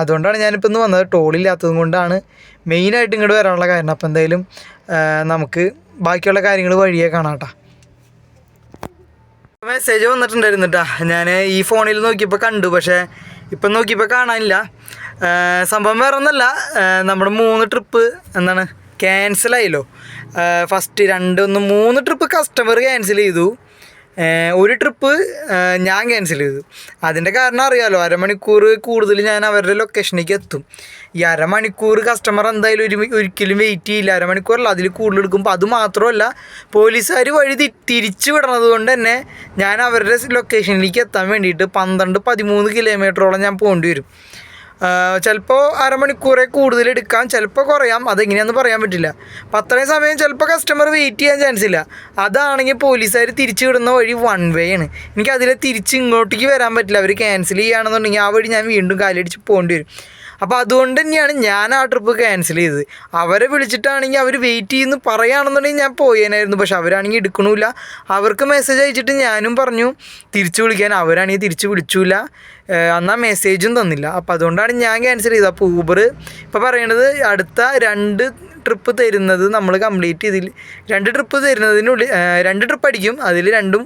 അതുകൊണ്ടാണ് ഞാനിപ്പോൾ ഇന്ന് വന്നത്. ടോളില്ലാത്തത് കൊണ്ടാണ് മെയിനായിട്ട് ഇങ്ങോട്ട് വരാനുള്ള കാരണം. അപ്പോൾ എന്തായാലും നമുക്ക് ബാക്കിയുള്ള കാര്യങ്ങൾ വഴിയേ കാണാം കേട്ടോ മെസ്സേജ് വന്നിട്ടുണ്ടായിരുന്നു കേട്ടോ ഞാൻ ഈ ഫോണിൽ നോക്കിയപ്പോൾ കണ്ടു. പക്ഷേ ഇപ്പം നോക്കിയപ്പോൾ കാണാനില്ല. സംഭവം വേറെ ഒന്നല്ല നമ്മുടെ മൂന്ന് ട്രിപ്പ് എന്താണ് ക്യാൻസലായല്ലോ ഫസ്റ്റ് രണ്ട് ഒന്ന് മൂന്ന് ട്രിപ്പ് കസ്റ്റമർ ക്യാൻസൽ ചെയ്തു. ഒരു ട്രിപ്പ് ഞാൻ ക്യാൻസൽ ചെയ്തു. അതിന്റെ കാരണം അറിയാമല്ലോ അരമണിക്കൂർ കൂടുതൽ ഞാൻ അവരുടെ ലൊക്കേഷനിലേക്ക് എത്തും. ഈ അരമണിക്കൂർ കസ്റ്റമർ എന്തായാലും ഒരു ഒരിക്കലും വെയിറ്റ് ചെയ്യില്ല. അരമണിക്കൂറല്ല അതിൽ കൂടുതൽ എടുക്കുമ്പോൾ അത് മാത്രമല്ല പോലീസുകാർ വഴി തിരിച്ചു വിടണത് കൊണ്ട് തന്നെ ഞാൻ അവരുടെ ലൊക്കേഷനിലേക്ക് എത്താൻ വേണ്ടിയിട്ട് പന്ത്രണ്ട് പതിമൂന്ന് കിലോമീറ്ററോളം ഞാൻ പോകേണ്ടി വരും. ചിലപ്പോൾ അരമണിക്കൂറെ കൂടുതൽ എടുക്കാം ചിലപ്പോൾ കുറയാം. അതെങ്ങനെയാണെന്ന് പറയാൻ പറ്റില്ല. അപ്പം അത്രയും സമയം ചിലപ്പോൾ കസ്റ്റമർ വെയിറ്റ് ചെയ്യാൻ ചാൻസ് ഇല്ല. അതാണെങ്കിൽ പോലീസുകാർ തിരിച്ചു വിടുന്ന വഴി വൺ വേ ആണ്. എനിക്ക് അതിലെ തിരിച്ച് ഇങ്ങോട്ടേക്ക് വരാൻ പറ്റില്ല. അവർ ക്യാൻസൽ ചെയ്യുകയാണെന്നുണ്ടെങ്കിൽ ആ വഴി ഞാൻ വീണ്ടും കാലടിച്ച് പോകേണ്ടി വരും. അപ്പോൾ അതുകൊണ്ട് തന്നെയാണ് ഞാൻ ആ ട്രിപ്പ് ക്യാൻസൽ ചെയ്തത്. അവരെ വിളിച്ചിട്ടാണെങ്കിൽ അവർ വെയിറ്റ് ചെയ്യുന്നു പറയുകയാണെന്നുണ്ടെങ്കിൽ ഞാൻ പോയേനായിരുന്നു. പക്ഷെ അവരാണെങ്കിൽ എടുക്കണില്ല. അവർക്ക് മെസ്സേജ് അയച്ചിട്ട് ഞാനും പറഞ്ഞു തിരിച്ചു വിളിക്കാൻ. അവരാണെങ്കിൽ തിരിച്ച് വിളിച്ചില്ല എന്നാൽ മെസ്സേജും തന്നില്ല. അപ്പോൾ അതുകൊണ്ടാണ് ഞാൻ ക്യാൻസൽ ചെയ്തത്. അപ്പോൾ ഊബർ ഇപ്പോൾ പറയണത് അടുത്ത രണ്ട് ട്രിപ്പ് തരുന്നത് നമ്മൾ കംപ്ലീറ്റ് ചെയ്തില്ല രണ്ട് ട്രിപ്പ് തരുന്നതിനുള്ളിൽ രണ്ട് ട്രിപ്പ് അടിക്കും. അതിൽ രണ്ടും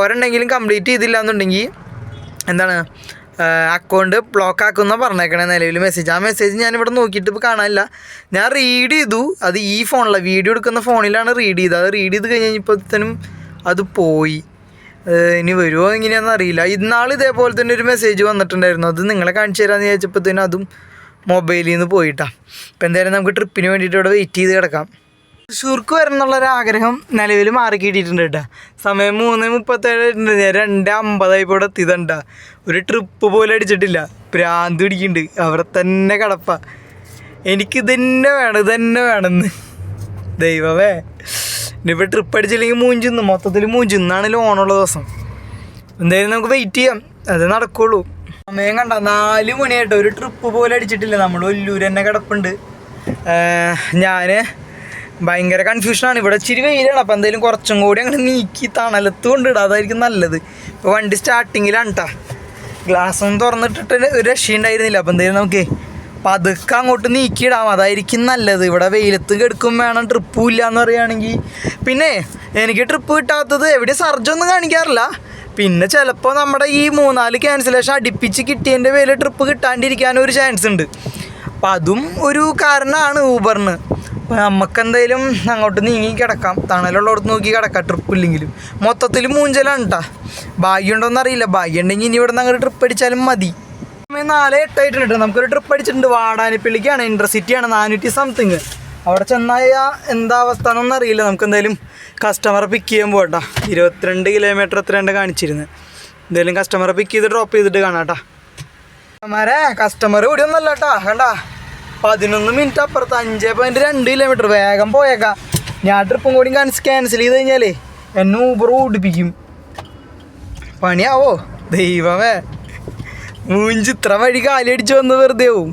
ഒരെണ്ണെങ്കിലും കംപ്ലീറ്റ് ചെയ്തില്ല എന്നുണ്ടെങ്കിൽ എന്താണ് അക്കൗണ്ട് ബ്ലോക്ക് ആക്കുന്ന പറഞ്ഞേക്കണേ നിലവിൽ മെസ്സേജ് ആ മെസ്സേജ് ഞാൻ ഇവിടെ നോക്കിയിട്ട് ഇപ്പോൾ കാണാനില്ല. ഞാൻ റീഡ് ചെയ്തു. അത് ഈ ഫോണിലാണ് വീഡിയോ എടുക്കുന്ന ഫോണിലാണ് റീഡ് ചെയ്തത്. അത് റീഡ് ചെയ്ത് കഴിഞ്ഞ് കഴിഞ്ഞപ്പോഴത്തേനും അത് പോയി. ഇനി വരുമോ എങ്ങനെയാണെന്ന് അറിയില്ല. ഇന്നാൾ ഇതേപോലെ തന്നെ ഒരു മെസ്സേജ് വന്നിട്ടുണ്ടായിരുന്നു. അത് നിങ്ങളെ കാണിച്ചു തരാമെന്ന് ചോദിച്ചപ്പോഴത്തേനും അതും മൊബൈലിൽ നിന്ന് പോയിട്ടാണ് അപ്പോൾ എന്തായാലും നമുക്ക് ട്രിപ്പിന് വേണ്ടിയിട്ട് ഇവിടെ വെയിറ്റ് ചെയ്ത് കിടക്കാം. തൃശ്ശൂർക്ക് ഒരു ആഗ്രഹം നിലവിൽ മാറി കിട്ടിയിട്ടുണ്ട് കേട്ടോ. സമയം മൂന്ന് മുപ്പത്തേഴ് ഉണ്ട് ഞാൻ രണ്ട് അമ്പതായി ഇവിടെ എത്തിയതണ്ട ഒരു ട്രിപ്പ് പോലും അടിച്ചിട്ടില്ല. പ്രാന്ത് പിടിക്കുന്നുണ്ട് അവിടെ തന്നെ കിടപ്പ. എനിക്ക് ഇതന്നെ വേണം ഇതന്നെ വേണമെന്ന് ദൈവമേ. ഇനിയിപ്പോൾ ട്രിപ്പ് അടിച്ചില്ലെങ്കിൽ മൂഞ്ചിന്ന് മൊത്തത്തിൽ മൂഞ്ചിന്നാണ് ലോണുള്ള ദിവസം. എന്തായാലും നമുക്ക് വെയിറ്റ് ചെയ്യാം. അത് നടക്കുള്ളൂ. സമയം കണ്ട നാല് മണിയായിട്ട്. ഒരു ട്രിപ്പ് പോലും അടിച്ചിട്ടില്ല. നമ്മൾ ഒല്ലൂർ തന്നെ കിടപ്പുണ്ട്. ഞാൻ ഭയങ്കര കൺഫ്യൂഷനാണ് ഇവിടെ ഇച്ചിരി വെയിലാണ്. അപ്പോൾ എന്തായാലും കുറച്ചും കൂടി അങ്ങനെ നീക്കി തണലത്ത് കൊണ്ടിടുക അതായിരിക്കും നല്ലത്. ഇപ്പോൾ വണ്ടി സ്റ്റാർട്ടിങ്ങിലാണ് കേട്ടോ ഗ്ലാസ് ഒന്നും തുറന്നിട്ടിട്ട് ഒരു രക്ഷയുണ്ടായിരുന്നില്ല അപ്പോൾ എന്തായാലും നമുക്ക് പതുക്കെ അങ്ങോട്ട് നീക്കിയിടാം. അതായിരിക്കും നല്ലത്. ഇവിടെ വെയിലത്ത് കെടുക്കും വേണം. ട്രിപ്പും ഇല്ല എന്ന് പറയുകയാണെങ്കിൽ. പിന്നെ എനിക്ക് ട്രിപ്പ് കിട്ടാത്തത് എവിടെ സർജൊന്നും കാണിക്കാറില്ല. പിന്നെ ചിലപ്പോൾ നമ്മുടെ ഈ മൂന്നാൽ ക്യാൻസലേഷൻ അടുപ്പിച്ച് കിട്ടിയതിന്റെ പേരിൽ ട്രിപ്പ് കിട്ടാണ്ടിരിക്കാനും ഒരു ചാൻസ് ഉണ്ട്. അപ്പം അതും ഒരു കാരണമാണ് ഊബറിന് അപ്പം നമുക്കെന്തായാലും അങ്ങോട്ട് നീങ്ങി കിടക്കാം. തണലുള്ളടത്ത് നോക്കി കിടക്കാം ട്രിപ്പ് ഇല്ലെങ്കിലും. മൊത്തത്തിൽ മൂഞ്ചലാണ് കേട്ടോ ഭാഗ്യം ഉണ്ടോയെന്ന് അറിയില്ല. ഭാഗ്യം ഉണ്ടെങ്കിൽ ഇനി ഇവിടെ നിന്ന് അങ്ങോട്ട് ട്രിപ്പ് അടിച്ചാലും മതി. നാല് എട്ടായിട്ടുണ്ട് നമുക്കൊരു ട്രിപ്പ് അടിച്ചിട്ടുണ്ട്. വാടാനിപ്പള്ളിക്കാണ്. ഇന്റർസിറ്റിയാണ് നാനൂറ്റി സംതിങ് അവിടെ ചെന്നായ എന്താ അവസ്ഥ എന്നൊന്നും അറിയില്ല. നമുക്ക് എന്തായാലും കസ്റ്റമറെ പിക്ക് ചെയ്യാൻ പോകട്ടോ ഇരുപത്തിരണ്ട് കിലോമീറ്റർ എത്രയുണ്ട് കാണിച്ചിരുന്നത് എന്തായാലും കസ്റ്റമറെ പിക്ക് ചെയ്ത് ഡ്രോപ്പ് ചെയ്തിട്ട് കാണാം കേട്ടോ കസ്റ്റമറെ കസ്റ്റമർ ഇവിടെ ഒന്നല്ല കേട്ടാ കണ്ടാ? പതിനൊന്ന് മിനിറ്റ് അപ്പുറത്ത് അഞ്ച് പോയിന്റ് രണ്ട് കിലോമീറ്റർ വേഗം പോയേക്കാം. ഞാൻ ട്രിപ്പും കൂടി ക്യാൻസൽ ചെയ്ത് കഴിഞ്ഞാലേ എന്നെ ഊബർ ഓടിപ്പിക്കും. പണിയാവോ? ദൈവമേ. മൂഞ്ച് ഇത്ര വഴി കാലടിച്ച് വന്ന് വെറുതെ ആവും.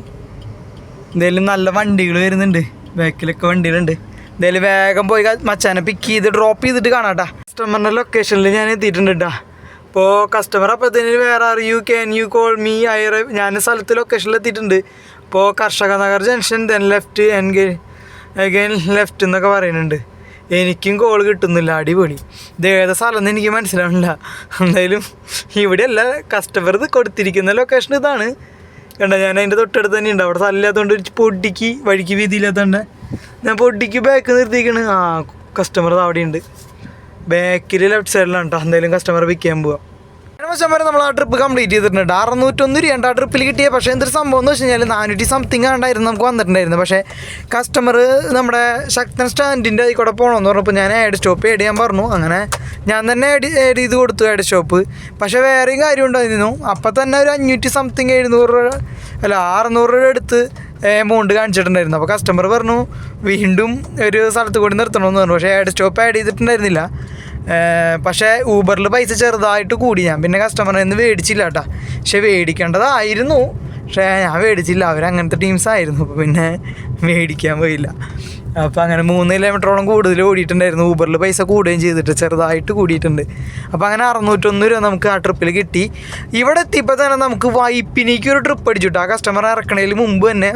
എന്തായാലും നല്ല വണ്ടികൾ വരുന്നുണ്ട്. ബാക്കിലൊക്കെ വണ്ടികളുണ്ട്. എന്തായാലും വേഗം പോയി മച്ചാനെ പിക്ക് ചെയ്ത് ഡ്രോപ്പ് ചെയ്തിട്ട് കാണാട്ടാ. കസ്റ്റമറിന്റെ ലൊക്കേഷനിൽ ഞാൻ എത്തിയിട്ടുണ്ട് കേട്ടാ അപ്പോൾ കസ്റ്റമർ അപ്പോഴത്തേന് വേറെ are you can you call me I ഞാൻ സ്ഥലത്ത് ലൊക്കേഷനിൽ എത്തിയിട്ടുണ്ട്. അപ്പോൾ Karshaka Nagar junction then left എൻഗെ again left എന്നൊക്കെ പറയുന്നുണ്ട്. എനിക്കും കോൾ കിട്ടുന്നില്ല അടിപൊളി. ഇത് ഏത് സ്ഥലം എന്ന് എനിക്ക് മനസ്സിലാവുന്നില്ല. എന്തായാലും ഇവിടെയല്ല കസ്റ്റമർ ഇത് കൊടുത്തിരിക്കുന്ന ലൊക്കേഷൻ ഇതാണ്. കണ്ട ഞാൻ അതിന്റെ തൊട്ടടുത്ത് തന്നെ ഉണ്ട്. അവിടെ സ്ഥലമില്ലാത്തതുകൊണ്ട് ഒരു പൊടിക്ക് വഴിക്ക് വീതിയില്ലാത്തതുകൊണ്ട് ഞാൻ പൊടിക്ക് ബാക്ക് നിർത്തിയിരിക്കണ്. ആ കസ്റ്റമർ അവിടെ ഉണ്ട് ബാക്കിൽ ലെഫ്റ്റ് സൈഡിലാണ് കേട്ടോ എന്തായാലും കസ്റ്റമർ പിക്ക് ചെയ്യാൻ പോവാം. വരെ നമ്മൾ ആ ട്രിപ്പ് കംപ്ലീറ്റ് ചെയ്തിട്ടുണ്ട്. അറുന്നൂറ്റൊന്ന് രൂപ ആ ട്രിപ്പിൽ കിട്ടിയ. പക്ഷേ എന്തൊരു സംഭവം എന്ന് വെച്ച് കഴിഞ്ഞാൽ നാനൂറ്റി സംതിങ് ആണ്ടായിരുന്നു നമുക്ക് വന്നിട്ടുണ്ടായിരുന്നു. പക്ഷേ കസ്റ്റമർ നമ്മുടെ ശക്തൻ സ്റ്റാൻഡിന്റെ അതിൽ കൂടെ പോകണമെന്ന് പറഞ്ഞപ്പോൾ ഞാൻ ആഡ് സ്റ്റോപ്പ് ആഡ് ചെയ്യാൻ പറഞ്ഞു. അങ്ങനെ ഞാൻ തന്നെ ആഡ് ആഡ് ചെയ്ത് കൊടുത്തു ആഡ് സ്റ്റോപ്പ് പക്ഷേ വേറെയും കാര്യം ഉണ്ടായിരുന്നു. അപ്പം തന്നെ ഒരു അഞ്ഞൂറ്റി സംതിങ് എഴുന്നൂറ് രൂപ അല്ല അറുന്നൂറ് രൂപ എടുത്ത് എമൗണ്ട് കാണിച്ചിട്ടുണ്ടായിരുന്നു. അപ്പോൾ കസ്റ്റമർ പറഞ്ഞു വീണ്ടും ഒരു സ്ഥലത്ത് കൂടി നിർത്തണമെന്ന് പറഞ്ഞു. പക്ഷേ ആഡ് സ്റ്റോപ്പ് ആഡ് ചെയ്തിട്ടുണ്ടായിരുന്നില്ല. പക്ഷേ ഊബറിൽ പൈസ ചെറുതായിട്ട് കൂടി. ഞാൻ പിന്നെ കസ്റ്റമറിൽ നിന്ന് മേടിച്ചില്ല കേട്ടോ പക്ഷേ മേടിക്കേണ്ടതായിരുന്നു പക്ഷേ ഞാൻ മേടിച്ചില്ല അവർ അങ്ങനത്തെ ടീംസ് ആയിരുന്നു. അപ്പോൾ പിന്നെ മേടിക്കാൻ പോയില്ല. അപ്പോൾ അങ്ങനെ മൂന്ന് കിലോമീറ്ററോളം കൂടുതൽ ഓടിയിട്ടുണ്ടായിരുന്നു. ഊബറിൽ പൈസ കൂടുകയും ചെയ്തിട്ട് ചെറുതായിട്ട് കൂടിയിട്ടുണ്ട്. അപ്പോൾ അങ്ങനെ അറുന്നൂറ്റൊന്ന് രൂപ നമുക്ക് ആ ട്രിപ്പിൽ കിട്ടി. ഇവിടെ എത്തിയപ്പോൾ തന്നെ നമുക്ക് വൈപ്പിനേക്ക് ഒരു ട്രിപ്പ് അടിച്ചു കേട്ടോ ആ കസ്റ്റമർ ഇറക്കണതിന് മുമ്പ് തന്നെ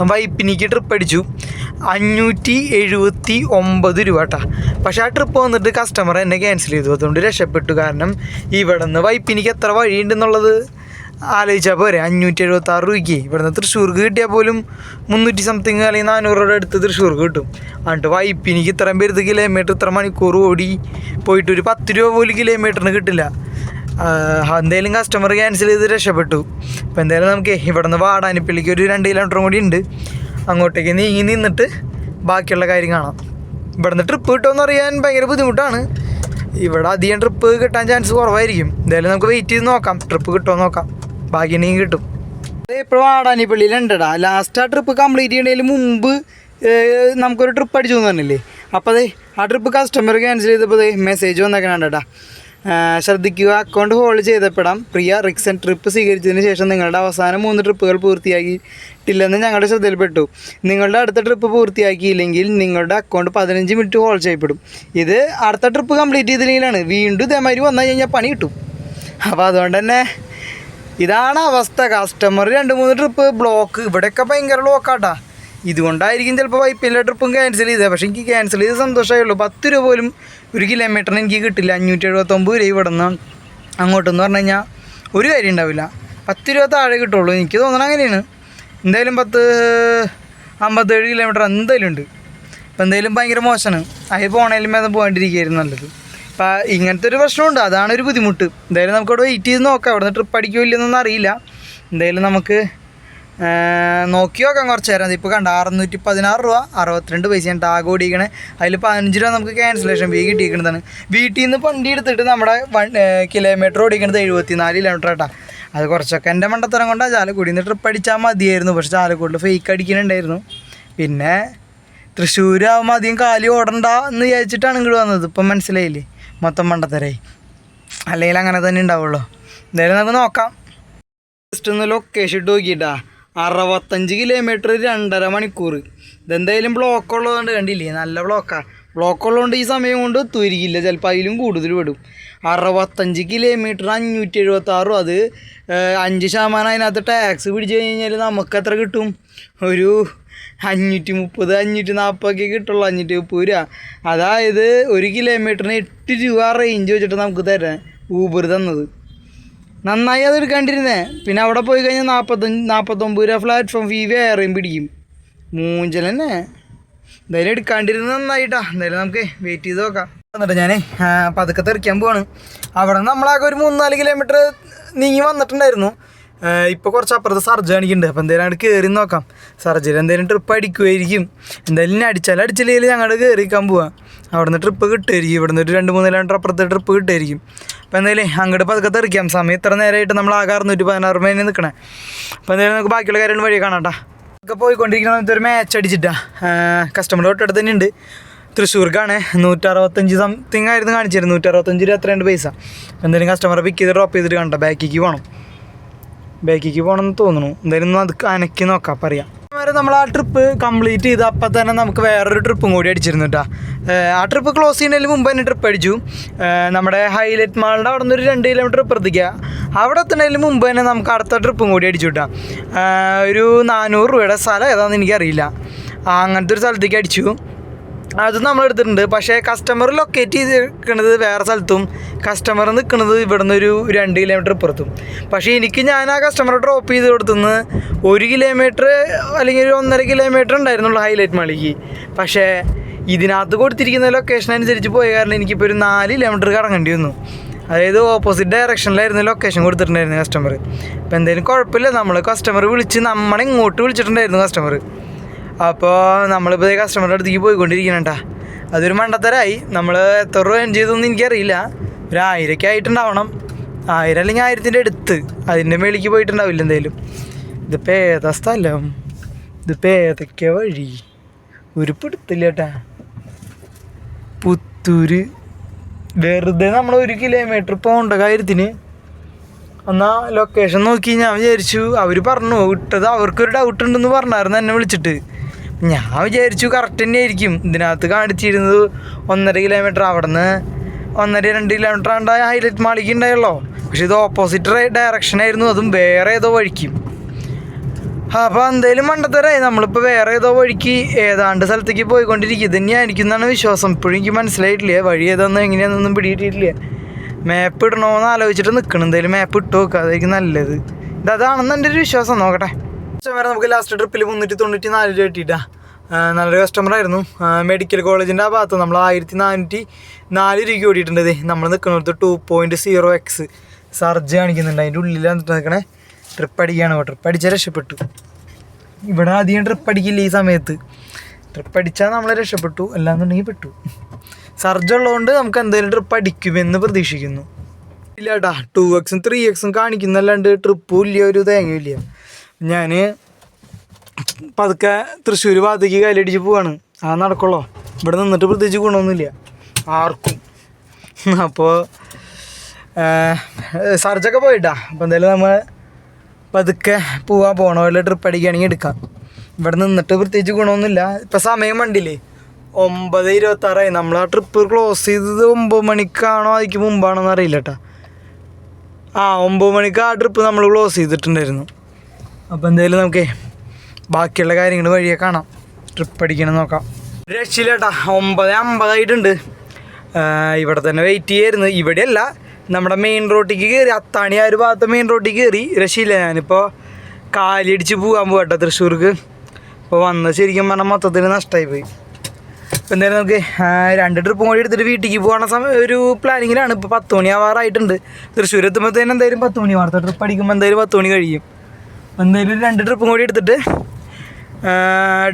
വൈപ്പിനിക്ക് ട്രിപ്പ് അടിച്ചു. അഞ്ഞൂറ്റി എഴുപത്തി ഒമ്പത് രൂപ കേട്ടോ പക്ഷേ ആ ട്രിപ്പ് വന്നിട്ട് കസ്റ്റമർ എന്നെ ക്യാൻസൽ ചെയ്തു. അതുകൊണ്ട് രക്ഷപ്പെട്ടു. കാരണം ഇവിടെ നിന്ന് വൈപ്പിനിക്ക് എത്ര വഴിയുണ്ടെന്നുള്ളത് ആലോചിച്ചാൽ പോരെ. അഞ്ഞൂറ്റി എഴുപത്തി ആറ് രൂപയ്ക്ക്. ഇവിടുന്ന് തൃശ്ശൂർക്ക് കിട്ടിയാൽ പോലും മുന്നൂറ്റി സംതിങ് അല്ലെങ്കിൽ നാനൂറ് രൂപയുടെ അടുത്ത് തൃശ്ശൂർക്ക് കിട്ടും. എന്നിട്ട് വൈപ്പിനിക്ക് ഇത്രയും പേരുത്ത് കിലോമീറ്റർ ഇത്ര മണിക്കൂർ ഓടി പോയിട്ട് ഒരു പത്ത് രൂപ പോലും കിലോമീറ്ററിന് കിട്ടില്ല. എന്തായാലും കസ്റ്റമർ ക്യാൻസൽ ചെയ്ത് രക്ഷപ്പെട്ടു. അപ്പോൾ എന്തായാലും നമുക്ക് ഇവിടെ നിന്ന് വാടാനിപ്പള്ളിക്ക് ഒരു രണ്ട് കിലോമീറ്ററും കൂടി ഉണ്ട്. അങ്ങോട്ടേക്ക് നീങ്ങി നിന്നിട്ട് ബാക്കിയുള്ള കാര്യം കാണാം. ഇവിടെ നിന്ന് ട്രിപ്പ് കിട്ടുമെന്ന് അറിയാൻ ഭയങ്കര ബുദ്ധിമുട്ടാണ്. ഇവിടെ അധികം ട്രിപ്പ് കിട്ടാൻ ചാൻസ് കുറവായിരിക്കും. എന്തായാലും നമുക്ക് വെയിറ്റ് ചെയ്ത് നോക്കാം. ട്രിപ്പ് കിട്ടുമോ നോക്കാം. ബാക്കി ഉണ്ടെങ്കിൽ കിട്ടും. ഇപ്പോഴും വാടാനിപ്പള്ളിയിലുണ്ടടാ. ലാസ്റ്റ് ആ ട്രിപ്പ് കംപ്ലീറ്റ് ചെയ്യണതിന് മുമ്പ് നമുക്കൊരു ട്രിപ്പ് അടിച്ചു പറഞ്ഞില്ലേ? അപ്പോൾ അതെ ആ ട്രിപ്പ് കസ്റ്റമർ ക്യാൻസൽ ചെയ്തപ്പോൾ മെസ്സേജ് വന്നേക്കണേട്ടാ ശ്രദ്ധിക്കുക. അക്കൗണ്ട് ഹോൾഡ് ചെയ്തപ്പെടാം. പ്രിയ റിക്സൺ ട്രിപ്പ് സ്വീകരിച്ചതിന് ശേഷം നിങ്ങളുടെ അവസാന മൂന്ന് ട്രിപ്പുകൾ പൂർത്തിയാക്കിയിട്ടില്ലെന്ന് ഞങ്ങളുടെ ശ്രദ്ധയിൽപ്പെട്ടു. നിങ്ങളുടെ അടുത്ത ട്രിപ്പ് പൂർത്തിയാക്കിയില്ലെങ്കിൽ നിങ്ങളുടെ അക്കൗണ്ട് പതിനഞ്ച് മിനിറ്റ് ഹോൾഡ് ചെയ്യപ്പെടും. ഇത് അടുത്ത ട്രിപ്പ് കംപ്ലീറ്റ് ചെയ്തില്ലെങ്കിലാണ് വീണ്ടും ഇതേമാതിരി വന്നു കഴിഞ്ഞാൽ പണി കിട്ടും. അപ്പോൾ അതുകൊണ്ട് തന്നെ ഇതാണ് അവസ്ഥ. കസ്റ്റമർ രണ്ട് മൂന്ന് ട്രിപ്പ് ബ്ലോക്ക് ഇവിടെയൊക്കെ ഭയങ്കര ബ്ലോക്കാട്ടാ ഇതുകൊണ്ടായിരിക്കും ചിലപ്പോൾ വൈപ്പിന്റെ ട്രിപ്പും ക്യാൻസൽ ചെയ്തത്. പക്ഷേ എനിക്ക് ക്യാൻസൽ ചെയ്ത് സന്തോഷമായുള്ളൂ. പത്ത് രൂപ പോലും ഒരു കിലോമീറ്ററിന് എനിക്ക് കിട്ടില്ല. അഞ്ഞൂറ്റി എഴുപത്തൊമ്പത് രൂപ ഇവിടെ നിന്ന് അങ്ങോട്ടെന്ന് പറഞ്ഞു കഴിഞ്ഞാൽ ഒരു കാര്യം ഉണ്ടാവില്ല. പത്ത് രൂപ താഴെ കിട്ടുള്ളൂ. എനിക്ക് തോന്നണം അങ്ങനെയാണ്. എന്തായാലും പത്ത് അമ്പത്തേഴ് കിലോമീറ്റർ എന്തായാലും ഉണ്ട്. അപ്പോൾ എന്തായാലും ഭയങ്കര മോശമാണ്. അതിൽ പോകണേലും അത് പോകാണ്ടിരിക്കുകയായിരുന്നു നല്ലത്. അപ്പം ഇങ്ങനത്തെ ഒരു പ്രശ്നമുണ്ട്. അതാണ് ഒരു ബുദ്ധിമുട്ട്. എന്തായാലും നമുക്കവിടെ വെയിറ്റ് ചെയ്ത് നോക്കാം. അവിടെ നിന്ന് ട്രിപ്പ് അടിക്കുമോ ഇല്ലെന്നൊന്നും അറിയില്ല. എന്തായാലും നമുക്ക് നോക്കി നോക്കാം കുറച്ച് നേരം. ഇപ്പോൾ കണ്ട അറുന്നൂറ്റി പതിനാറ് രൂപ അറുപത്തിരണ്ട് പൈസയാണ് ടാഗ് ഓടിക്കണേ. അതിൽ പതിനഞ്ച് രൂപ നമുക്ക് ക്യാൻസലേഷൻ ഫീ കിട്ടിയിരിക്കുന്നതാണ് വീട്ടിൽ നിന്ന് വണ്ടി എടുത്തിട്ട് നമ്മുടെ വൺ കിലോമീറ്റർ ഓടിക്കുന്നത് എഴുപത്തി നാല് കിലോമീറ്റർ അത് കുറച്ചൊക്കെ എന്റെ മണ്ടത്തരം കൊണ്ടാണ് ചാലക്കുടിയിൽ നിന്ന് ട്രിപ്പ് അടിച്ചാൽ മതിയായിരുന്നു. പക്ഷെ ചാലക്കുടിയിൽ ഫേക്ക് അടിക്കുന്നുണ്ടായിരുന്നു പിന്നെ തൃശ്ശൂർ ആകുമ്പോൾ അധികം കാലി ഓടണ്ട എന്ന് വിചാരിച്ചിട്ടാണ് ഇങ്ങോട്ട് വന്നത്. ഇപ്പം മനസ്സിലായില്ലേ? മൊത്തം മണ്ടത്തരായി അല്ലെങ്കിൽ അങ്ങനെ തന്നെ ഉണ്ടാവുള്ളൂ. എന്തായാലും നമുക്ക് നോക്കാം. ജസ്റ്റ് ഒന്ന് ലൊക്കേഷൻ ഇട്ട് നോക്കിയിട്ടാ. അറുപത്തഞ്ച് കിലോമീറ്റർ രണ്ടര മണിക്കൂർ. ഇതെന്തായാലും ബ്ലോക്ക് ഉള്ളതുകൊണ്ട് കണ്ടില്ലേ? നല്ല ബ്ലോക്കാണ് ബ്ലോക്ക് ഉള്ളതുകൊണ്ട് ഈ സമയം കൊണ്ട് തുരികില്ല ചിലപ്പോൾ അതിലും കൂടുതൽ വിടും അറുപത്തഞ്ച് കിലോമീറ്റർ അഞ്ഞൂറ്റി എഴുപത്താറും അത് അഞ്ച് ശതമാനം അതിനകത്ത് ടാക്സ് പിടിച്ചു കഴിഞ്ഞാൽ നമുക്ക് എത്ര കിട്ടും? ഒരു അഞ്ഞൂറ്റി മുപ്പത് അഞ്ഞൂറ്റി നാൽപ്പതൊക്കെ കിട്ടുള്ളൂ. അഞ്ഞൂറ്റി മുപ്പത് രൂപ. അതായത് ഒരു കിലോമീറ്ററിന് എട്ട് രൂപ റേഞ്ച് വെച്ചിട്ട് നമുക്ക് തരാൻ ഊബർ തന്നത്. നന്നായി അത് എടുക്കാണ്ടിരുന്നേ പിന്നെ അവിടെ പോയി കഴിഞ്ഞാൽ നാൽപ്പത്തഞ്ച് നാൽപ്പത്തൊമ്പത് രൂപ പ്ലാറ്റ്ഫോം ഫീ വേറെയും പിടിക്കും. മൂഞ്ചൽ തന്നെ എന്തായാലും എടുക്കാണ്ടിരുന്നത് നന്നായിട്ടാ. എന്തായാലും നമുക്ക് വെയിറ്റ് ചെയ്ത് നോക്കാം. എന്നിട്ട് ഞാൻ പതുക്കെ തെറിക്കാൻ പോവാണ്. അവിടെ നിന്ന് നമ്മളാകെ ഒരു മൂന്ന് നാല് കിലോമീറ്റർ നീങ്ങി വന്നിട്ടുണ്ടായിരുന്നു. ഇപ്പോൾ കുറച്ച് അപ്പുറത്ത് സർജറി കാണിക്കുന്നുണ്ട്. അപ്പോൾ എന്തായാലും അങ്ങോട്ട് കയറി നോക്കാം. സർജറി എന്തായാലും ട്രിപ്പ് അടിക്കുമായിരിക്കും എന്തായാലും ഇനി അടിച്ചാൽ അടിച്ചില്ലെങ്കിൽ ഞങ്ങൾ കയറിക്കാൻ പോവാം. അവിടെ നിന്ന് ട്രിപ്പ് കിട്ടുമായിരിക്കും ഇവിടെ നിന്ന് ഒരു രണ്ട് മൂന്ന് കിലോമീറ്റർ അപ്പുറത്ത് ട്രിപ്പ് കിട്ടുമായിരിക്കും അപ്പോൾ എന്തായാലും അങ്ങോട്ട് പതുക്കെ തെറിക്കാം സമയം. ഇത്ര നേരമായിട്ട് നമ്മൾ ആകാർ അറുന്നൂറ്റി പതിനാറ് മണി നിൽക്കണേ. അപ്പോൾ എന്തായാലും നമുക്ക് ബാക്കിയുള്ള കാര്യങ്ങൾ വഴി കാണാട്ടാ ഒക്കെ പോയിക്കൊണ്ടിരിക്കുന്ന സമയത്ത് ഒരു മാച്ച് അടിച്ചിട്ടാ. കസ്റ്റമർ തൊട്ടടുത്ത് തന്നെ ഉണ്ട്. തൃശ്ശൂർക്കാണ്. നൂറ്ററുപത്തഞ്ച് സംതിങ് ആയിരുന്നു കാണിച്ചിരുന്നു നൂറ്ററുപത്തഞ്ച് രൂപ എത്രയുണ്ട് പൈസ എന്തായാലും കസ്റ്റമറെ പിക്ക് ചെയ്ത് ഡ്രോപ്പ് ചെയ്തിട്ട് കണ്ട. ബാക്കിക്ക് പോകണം ബാക്കിക്ക് പോകണം എന്ന് തോന്നുന്നു. എന്തായാലും ഒന്ന് അത് അനക്കി നോക്കാം. പറയാം. വരെ നമ്മൾ ആ ട്രിപ്പ് കംപ്ലീറ്റ് ചെയ്ത് അപ്പം തന്നെ നമുക്ക് വേറൊരു ട്രിപ്പും കൂടി അടിച്ചിരുന്നു കേട്ടോ ആ ട്രിപ്പ് ക്ലോസ് ചെയ്യുന്നതിന് മുമ്പ് തന്നെ ട്രിപ്പ് അടിച്ചു. നമ്മുടെ ഹൈലൈറ്റ് മാളിന്റെ അവിടെ നിന്ന് ഒരു രണ്ട് കിലോമീറ്റർ ഇപ്പുറത്തേക്ക് അവിടെ എത്തുന്നതിന് മുമ്പ് തന്നെ നമുക്ക് അടുത്ത ട്രിപ്പും കൂടി അടിച്ചു കേട്ടോ ഒരു നാനൂറ് രൂപയുടെ സ്ഥലം ഏതാണെന്ന് എനിക്കറിയില്ല. അങ്ങനത്തെ ഒരു സ്ഥലത്തേക്ക് അടിച്ചു. അത് നമ്മൾ എടുത്തിട്ടുണ്ട്. പക്ഷേ കസ്റ്റമർ ലൊക്കേറ്റ് ചെയ്തിരിക്കുന്നത് വേറെ സ്ഥലത്തും കസ്റ്റമർ നിൽക്കുന്നത് ഇവിടുന്ന് ഒരു രണ്ട് കിലോമീറ്റർ ഇപ്പുറത്തും പക്ഷേ എനിക്ക് ഞാൻ ആ കസ്റ്റമറെ ഡ്രോപ്പ് ചെയ്ത് കൊടുത്തുനിന്ന് ഒരു കിലോമീറ്റർ അല്ലെങ്കിൽ ഒരു ഒന്നര കിലോമീറ്റർ ഉണ്ടായിരുന്നുള്ളൂ ഹൈലൈറ്റ് മാളിക്ക്. പക്ഷേ ഇതിനകത്ത് കൊടുത്തിരിക്കുന്ന ലൊക്കേഷൻ അനുസരിച്ച് പോയ കാരണം എനിക്കിപ്പോൾ ഒരു നാല് കിലോമീറ്റർ കടങ്ങേണ്ടി വന്നു. അതായത് ഓപ്പോസിറ്റ് ഡയറക്ഷനിലായിരുന്നു ലൊക്കേഷൻ കൊടുത്തിട്ടുണ്ടായിരുന്നു കസ്റ്റമർ അപ്പോൾ എന്തെങ്കിലും കുഴപ്പമില്ല. നമ്മൾ കസ്റ്റമർ വിളിച്ച് നമ്മളെ ഇങ്ങോട്ട് വിളിച്ചിട്ടുണ്ടായിരുന്നു കസ്റ്റമർ അപ്പോൾ നമ്മളിപ്പോൾ കസ്റ്റമറുടെ അടുത്തേക്ക് പോയിക്കൊണ്ടിരിക്കണേട്ടാ. അതൊരു മണ്ടത്തരായി. നമ്മൾ എത്ര രൂപ എൻ ചെയ്തൊന്നും എനിക്കറിയില്ല. ഒരു ആയിരമൊക്കെ ആയിട്ടുണ്ടാവണം. ആയിരം അല്ലെങ്കിൽ ആയിരത്തിന്റെ അടുത്ത്. അതിന്റെ മേളിക്ക് പോയിട്ടുണ്ടാവില്ല എന്തേലും ഇതിപ്പോൾ ഏതാ സ്ഥലം? ഇതിപ്പോൾ ഏതൊക്കെ വഴി? ഉരുപ്പെടുത്തില്ല പിടുത്തില്ല കേട്ടാ പുത്തൂര്. വെറുതെ നമ്മൾ ഒരു കിലോമീറ്റർ പോകേണ്ട കാര്യത്തിന്. എന്നാ ലൊക്കേഷൻ നോക്കി ഞാൻ വിചാരിച്ചു. അവർ പറഞ്ഞു ഇട്ടത് അവർക്കൊരു ഡൗട്ട് ഉണ്ടെന്ന് പറഞ്ഞായിരുന്നു എന്നെ വിളിച്ചിട്ട്. ഞാൻ വിചാരിച്ചു കറക്റ്റ് തന്നെ ആയിരിക്കും ഇതിനകത്ത് കാണിച്ചിരുന്നത് ഒന്നര കിലോമീറ്റർ അവിടെ നിന്ന് ഒന്നര രണ്ട് കിലോമീറ്റർ ആണ്ട് ഹൈലൈറ്റ് മാളിക്ക് ഉണ്ടായല്ലോ പക്ഷെ ഇത് ഓപ്പോസിറ്റ് ഡയറക്ഷൻ ആയിരുന്നു. അതും വേറെ ഏതോ വഴിക്കും. അപ്പോൾ എന്തേലും മണ്ടത്തരായി. നമ്മളിപ്പോൾ വേറെ ഏതോ വഴിക്ക് ഏതാണ്ട് സ്ഥലത്തേക്ക് പോയിക്കൊണ്ടിരിക്കും ഇത് തന്നെയായിരിക്കും എന്നാണ് വിശ്വാസം. ഇപ്പോഴും എനിക്ക് മനസ്സിലായിട്ടില്ല. വഴി ഏതാണെന്ന് എങ്ങനെയാണെന്നൊന്നും പിടിയിട്ടില്ല. മാപ്പ് ഇടണമെന്ന് ആലോചിച്ചിട്ട് നിൽക്കണം എന്തായാലും മാപ്പ് ഇട്ട് നോക്കുക അതായിരിക്കും നല്ലത്. ഇത് അതാണെന്ന് എന്റെ ഒരു വിശ്വാസം. നോക്കട്ടെ. വരെ നമുക്ക് ലാസ്റ്റ് ട്രിപ്പിൽ മുന്നൂറ്റി തൊണ്ണൂറ്റി നാല് രൂപ കിട്ടിയിട്ടാ. നല്ലൊരു കസ്റ്റമർ ആയിരുന്നു. മെഡിക്കൽ കോളേജിന്റെ ആ ഭാഗത്ത് നമ്മൾ ആയിരത്തി നാനൂറ്റി നാല് രൂപയ്ക്ക് ഓടിയിട്ടുണ്ട് നമ്മൾ നിൽക്കുന്നിടത്ത് two point zero X surge കാണിക്കുന്നുണ്ട്. അതിന്റെ ഉള്ളിലാണ് നിൽക്കണേ ട്രിപ്പ് അടിക്കുകയാണ് ട്രിപ്പ് അടിച്ചാൽ രക്ഷപ്പെട്ടു. ഇവിടെ അധികം ട്രിപ്പ് അടിക്കില്ല ഈ സമയത്ത്. ട്രിപ്പ് അടിച്ചാൽ നമ്മൾ രക്ഷപ്പെട്ടു. അല്ലാന്നുണ്ടെങ്കിൽ പെട്ടു. സർജ് ഉള്ളതുകൊണ്ട് നമുക്ക് എന്തെങ്കിലും ട്രിപ്പ് അടിക്കുമെന്ന് പ്രതീക്ഷിക്കുന്നു. ഇല്ല കേട്ടാ ടു എക്സും ത്രീ എക്സും കാണിക്കുന്നല്ലാണ്ട് ട്രിപ്പും ഇല്ല ഒരു തേങ്ങയും ഇല്ല. ഞാൻ പതുക്കെ തൃശ്ശൂർ ഭാഗത്തേക്ക് കയ്യിലടിച്ച് പോവാണ്. ആ നടക്കുള്ളൂ? ഇവിടെ നിന്നിട്ട് പ്രത്യേകിച്ച് ഗുണമൊന്നുമില്ല. ആർക്കും. അപ്പോൾ സർജൊക്കെ പോയിട്ടാ. അപ്പോൾ എന്തായാലും നമ്മൾ പതുക്കെ പോവാൻ പോകണോ വല്ല ട്രിപ്പ് അടിക്കുകയാണെങ്കിൽ എടുക്കാം. ഇവിടെ നിന്നിട്ട് പ്രത്യേകിച്ച് ഗുണമൊന്നുമില്ല. ഇപ്പം സമയം കണ്ടില്ലേ? ഒമ്പത് ഇരുപത്താറായി. നമ്മൾ ആ ട്രിപ്പ് ക്ലോസ് ചെയ്തത് ഒമ്പത് മണിക്കാണോ അതിക്ക് മുമ്പാണോ എന്ന് അറിയില്ല കേട്ടോ ആ ഒമ്പത് മണിക്ക് ആ ട്രിപ്പ് നമ്മൾ ക്ലോസ് ചെയ്തിട്ടുണ്ടായിരുന്നു. അപ്പോൾ എന്തായാലും നമുക്കേ ബാക്കിയുള്ള കാര്യങ്ങൾ വഴിയെ കാണാം. ട്രിപ്പ് അടിക്കണം നോക്കാം. രക്ഷയിലേട്ടാ ഒമ്പത് അമ്പതായിട്ടുണ്ട്. ഇവിടെ തന്നെ വെയിറ്റ് ചെയ്യായിരുന്നു. ഇവിടെയല്ല നമ്മുടെ മെയിൻ റോട്ടിലേക്ക് കയറി അത്താണി ആ ഒരു ഭാഗത്ത് മെയിൻ റോട്ടിൽ കയറി രക്ഷയില്ല ഞാനിപ്പോൾ കാലിടിച്ച് പോകാൻ പോകട്ടെ തൃശ്ശൂർക്ക്. ഇപ്പോൾ വന്ന് ശരിക്കും പറഞ്ഞാൽ മൊത്തത്തിൽ നഷ്ടമായി പോയി. അപ്പോൾ എന്തായാലും നമുക്ക് രണ്ട് ട്രിപ്പ് കൂടി എടുത്തിട്ട് വീട്ടിലേക്ക് പോകണ സമയം ഒരു പ്ലാനിങ്ങിലാണ് ഇപ്പോൾ പത്ത് മണി ആവാറായിട്ടുണ്ട്. തൃശ്ശൂർ എത്തുമ്പോഴത്തേനും എന്തായാലും പത്ത് മണി വാർത്ത ട്രിപ്പ് അടിക്കുമ്പോൾ എന്തായാലും പത്ത് മണി കഴിയും. അപ്പോൾ എന്തായാലും രണ്ട് ട്രിപ്പും കൂടി എടുത്തിട്ട്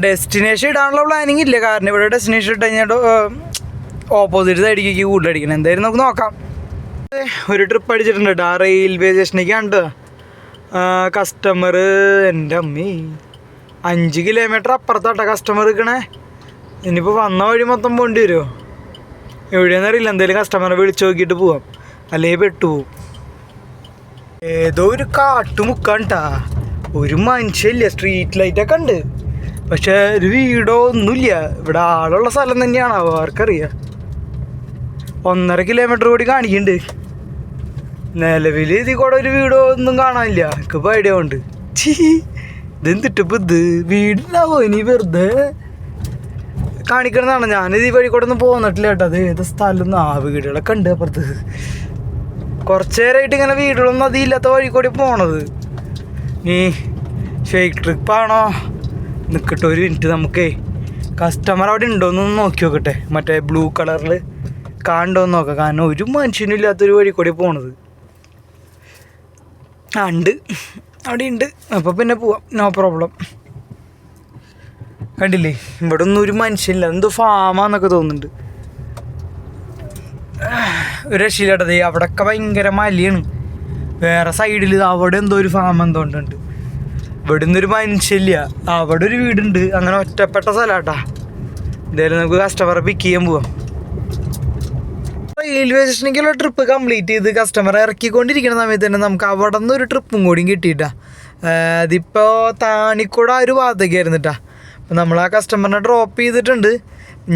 ഡെസ്റ്റിനേഷൻ ഇടാനുള്ള പ്ലാനിങ് ഇല്ല. കാരണം ഇവിടെ ഡെസ്റ്റിനേഷൻ ഇട്ട് കഴിഞ്ഞാൽ ഓപ്പോസിറ്റ് സൈഡിലേക്ക് കൂടുതലടിക്കണം എന്തായാലും നമുക്ക് നോക്കാം. ഒരു ട്രിപ്പ് അടിച്ചിട്ടുണ്ട് ആ റെയിൽവേ സ്റ്റേഷനിലേക്ക് കണ്ടോ. കസ്റ്റമർ എന്റെ അമ്മി. അഞ്ച് കിലോമീറ്റർ അപ്പുറത്താട്ടോ കസ്റ്റമർ നിൽക്കണേ ഇനിയിപ്പോൾ വന്ന വഴി മൊത്തം പോകേണ്ടി വരുമോ എവിടെയെന്ന് അറിയില്ല. എന്തായാലും കസ്റ്റമറെ വിളിച്ച് നോക്കിയിട്ട് പോവാം. അല്ലെങ്കിൽ പെട്ടുപോകും ഏതോ ഒരു കാട്ടുമുക്കാണ്ടാ ഒരു മനുഷ്യല്ല സ്ട്രീറ്റ് ലൈറ്റൊക്കെ ഉണ്ട്. പക്ഷെ ഒരു വീടോ ഒന്നുമില്ല. ഇവിടെ ആളുള്ള സ്ഥലം തന്നെയാണ് ആർക്കറിയാം. ഒന്നര കിലോമീറ്റർ കൂടി കാണിക്കുന്നുണ്ട് നിലവിൽ ഇതിൽ കൂടെ ഒരു വീടോ ഒന്നും കാണാനില്ല. എനിക്ക് ചീ ഇതെന്തിട്ടിപ്പോൾ ഇത്? വീടുണ്ടാവോ ഇനി വെറുതെ? കാണിക്കണതാണ്. ഞാനിത് ഈ വഴി കൂടെ ഒന്നും പോന്നിട്ടില്ല കേട്ടോ. അത് ഏത് സ്ഥലം ആ വീടുകളൊക്കെ ഉണ്ട് അപ്പുറത്ത്. കുറച്ച് നേരമായിട്ട് ഇങ്ങനെ വീടുകളൊന്നും അതില്ലാത്ത വഴി കൂടി പോണത്. നീ ഫേക്ക് ട്രിപ്പാണോ നിൽക്കട്ടെ ഒരു മിനിറ്റ് നമുക്ക്. കസ്റ്റമർ അവിടെ ഉണ്ടോന്ന് നോക്കി നോക്കട്ടെ. മറ്റേ ബ്ലൂ കളറിൽ കാണണ്ടോന്ന് നോക്കാം. കാരണം ഒരു മനുഷ്യനും ഇല്ലാത്തൊരു വഴി കൂടി പോണത്. ആ ഉണ്ട്. അവിടെ ഉണ്ട്. അപ്പോൾ പിന്നെ പോവാം. നോ പ്രോബ്ലം കണ്ടില്ലേ? ഇവിടെ ഒന്നും ഒരു മനുഷ്യനില്ല. എന്തോ ഫാമാന്നൊക്കെ തോന്നുന്നുണ്ട്. ഒരു രക്ഷയില്ലാട്ടത് അവിടെയൊക്കെ ഭയങ്കര മലയാണ്. വേറെ സൈഡിൽ അവിടെ എന്തോ ഒരു ഫാം എന്തോ ഉണ്ട് ഇവിടെ നിന്നൊരു മനുഷ്യല്ല അവിടെ ഒരു വീടുണ്ട്. അങ്ങനെ ഒറ്റപ്പെട്ട സ്ഥലാട്ടാ. എന്തായാലും നമുക്ക് കസ്റ്റമറെ പിക്ക് ചെയ്യാൻ പോവാം. റെയിൽവേ സ്റ്റേഷനിലേക്കുള്ള ട്രിപ്പ് കംപ്ലീറ്റ് ചെയ്ത് കസ്റ്റമറെ ഇറക്കിക്കൊണ്ടിരിക്കുന്ന സമയത്ത് തന്നെ നമുക്ക് അവിടെ നിന്ന് ഒരു ട്രിപ്പും കൂടിയും കിട്ടിയിട്ടാ. അതിപ്പോൾ താണിക്കൂടെ ആ ഒരു ഭാഗത്തേക്കായിരുന്നു കേട്ടാ അപ്പം നമ്മൾ ആ കസ്റ്റമറിനെ ഡ്രോപ്പ് ചെയ്തിട്ടുണ്ട്.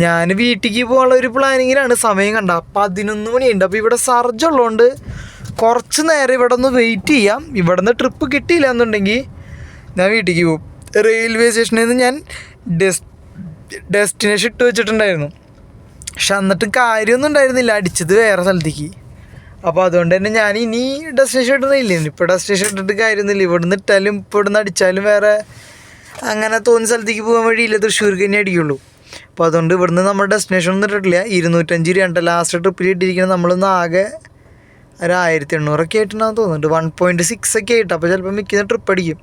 ഞാൻ വീട്ടിലേക്ക് പോകാനുള്ള ഒരു പ്ലാനിങ്ങിലാണ് സമയം കണ്ട പതിനൊന്ന് മണിയുണ്ട്. അപ്പോൾ ഇവിടെ സർജ് ഉള്ളതുകൊണ്ട് കുറച്ച് നേരം ഇവിടെ ഒന്ന് വെയിറ്റ് ചെയ്യാം. ഇവിടെ നിന്ന് ട്രിപ്പ് കിട്ടിയില്ല എന്നുണ്ടെങ്കിൽ ഞാൻ വീട്ടിലേക്ക് പോകും. റെയിൽവേ സ്റ്റേഷനിൽ നിന്ന് ഞാൻ ഡെസ് ഡെസ്റ്റിനേഷൻ ഇട്ട് വെച്ചിട്ടുണ്ടായിരുന്നു. പക്ഷെ എന്നിട്ട് കാര്യമൊന്നും ഉണ്ടായിരുന്നില്ല. അടിച്ചത് വേറെ സ്ഥലത്തേക്ക്. അപ്പോൾ അതുകൊണ്ട് തന്നെ ഞാൻ ഇനി ഡെസ്റ്റിനേഷൻ ഇടുന്നില്ല ഇപ്പോൾ ഡെസ്റ്റിനേഷൻ ഇട്ടിട്ട് കാര്യമൊന്നുമില്ല. ഇവിടുന്ന് ഇട്ടാലും ഇപ്പോൾ ഇവിടുന്ന് അടിച്ചാലും വേറെ അങ്ങനെ തോന്നിയ സ്ഥലത്തേക്ക് പോകാൻ വഴിയില്ല. തൃശ്ശൂർക്ക് തന്നെ അടിക്കുള്ളൂ. അപ്പോൾ അതുകൊണ്ട് ഇവിടുന്ന് നമ്മുടെ ഡെസ്റ്റിനേഷൻ ഒന്നും ഇട്ടിട്ടില്ല. ഇരുന്നൂറ്റഞ്ച് രൂപ ലാസ്റ്റ് ട്രിപ്പിൽ ഇട്ടിരിക്കുന്നത്. നമ്മളൊന്ന് ആകെ ഒരു ആയിരത്തി എണ്ണൂറൊക്കെ ആയിട്ടുണ്ടാകും തോന്നുന്നുണ്ട്. വൺ പോയിന്റ് സിക്സ് ഒക്കെ ആയിട്ട്. അപ്പോൾ ചിലപ്പോൾ മിക്കുന്ന ട്രിപ്പ് അടിക്കും.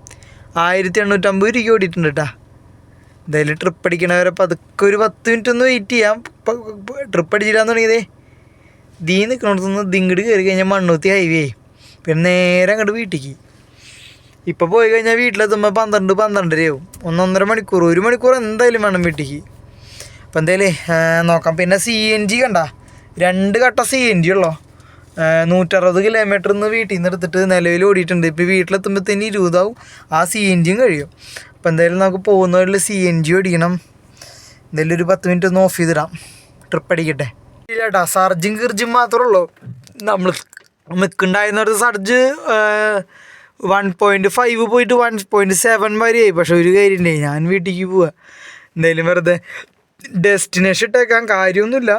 ആയിരത്തി എണ്ണൂറ്റമ്പത് രൂപയ്ക്ക് ഓടിയിട്ടുണ്ട് കേട്ടോ എന്തായാലും ട്രിപ്പ് അടിക്കണവരെ പതുക്കെ ഒരു പത്ത് മിനിറ്റ് ഒന്ന് വെയിറ്റ് ചെയ്യാം. ട്രിപ്പ് അടിച്ചില്ലാന്ന് തുടങ്ങിയതേ ദീ നിൽക്കണോടത്തുനിന്ന് ദിങ്ങട് കയറി കഴിഞ്ഞാൽ മണ്ണൂത്തി ഹൈവേ പിന്നെ നേരെ അങ്ങോട്ട് വീട്ടിലേക്ക് ഇപ്പോൾ പോയി കഴിഞ്ഞാൽ വീട്ടിലെത്തുമ്പോൾ പന്ത്രണ്ട് പന്ത്രണ്ടരയാവും ഒന്നൊന്നര മണിക്കൂർ ഒരു മണിക്കൂർ എന്തായാലും വേണം വീട്ടിലേക്ക് അപ്പം എന്തായാലും നോക്കാം. പിന്നെ സി എൻ ജി കണ്ട? രണ്ട് കട്ട സി എൻ ജി ഉള്ളോ? നൂറ്ററുപത് കിലോമീറ്റർ നിന്ന് വീട്ടിൽ നിന്ന് എടുത്തിട്ട് നിലവിൽ ഓടിയിട്ടുണ്ട്. ഇപ്പോൾ വീട്ടിലെത്തുമ്പോഴത്തേന് ഇരുപതാവും. ആ സി എൻ ജിയും കഴിയും. അപ്പോൾ എന്തായാലും നമുക്ക് പോകുന്നവരിൽ സി എൻ ജി ഓടിക്കണം. എന്തായാലും ഒരു പത്ത് മിനിറ്റ് ഒന്ന് ഓഫ് ചെയ്തിടാം. ട്രിപ്പ് അടിക്കട്ടെ. ഇല്ല സർജും കിർജും മാത്രമേ ഉള്ളൂ. നമ്മൾ നിൽക്കുന്നുണ്ടായിരുന്നത് സർജ് വൺ പോയിന്റ് ഫൈവ് പോയിട്ട് വൺ പോയിന്റ് സെവൻ വരെയായി. പക്ഷെ ഒരു കാര്യമുണ്ടേ ഞാൻ വീട്ടിലേക്ക് പോവാ. എന്തായാലും വെറുതെ ഡെസ്റ്റിനേഷൻ ഇട്ടേക്കാൻ കാര്യമൊന്നുമില്ല.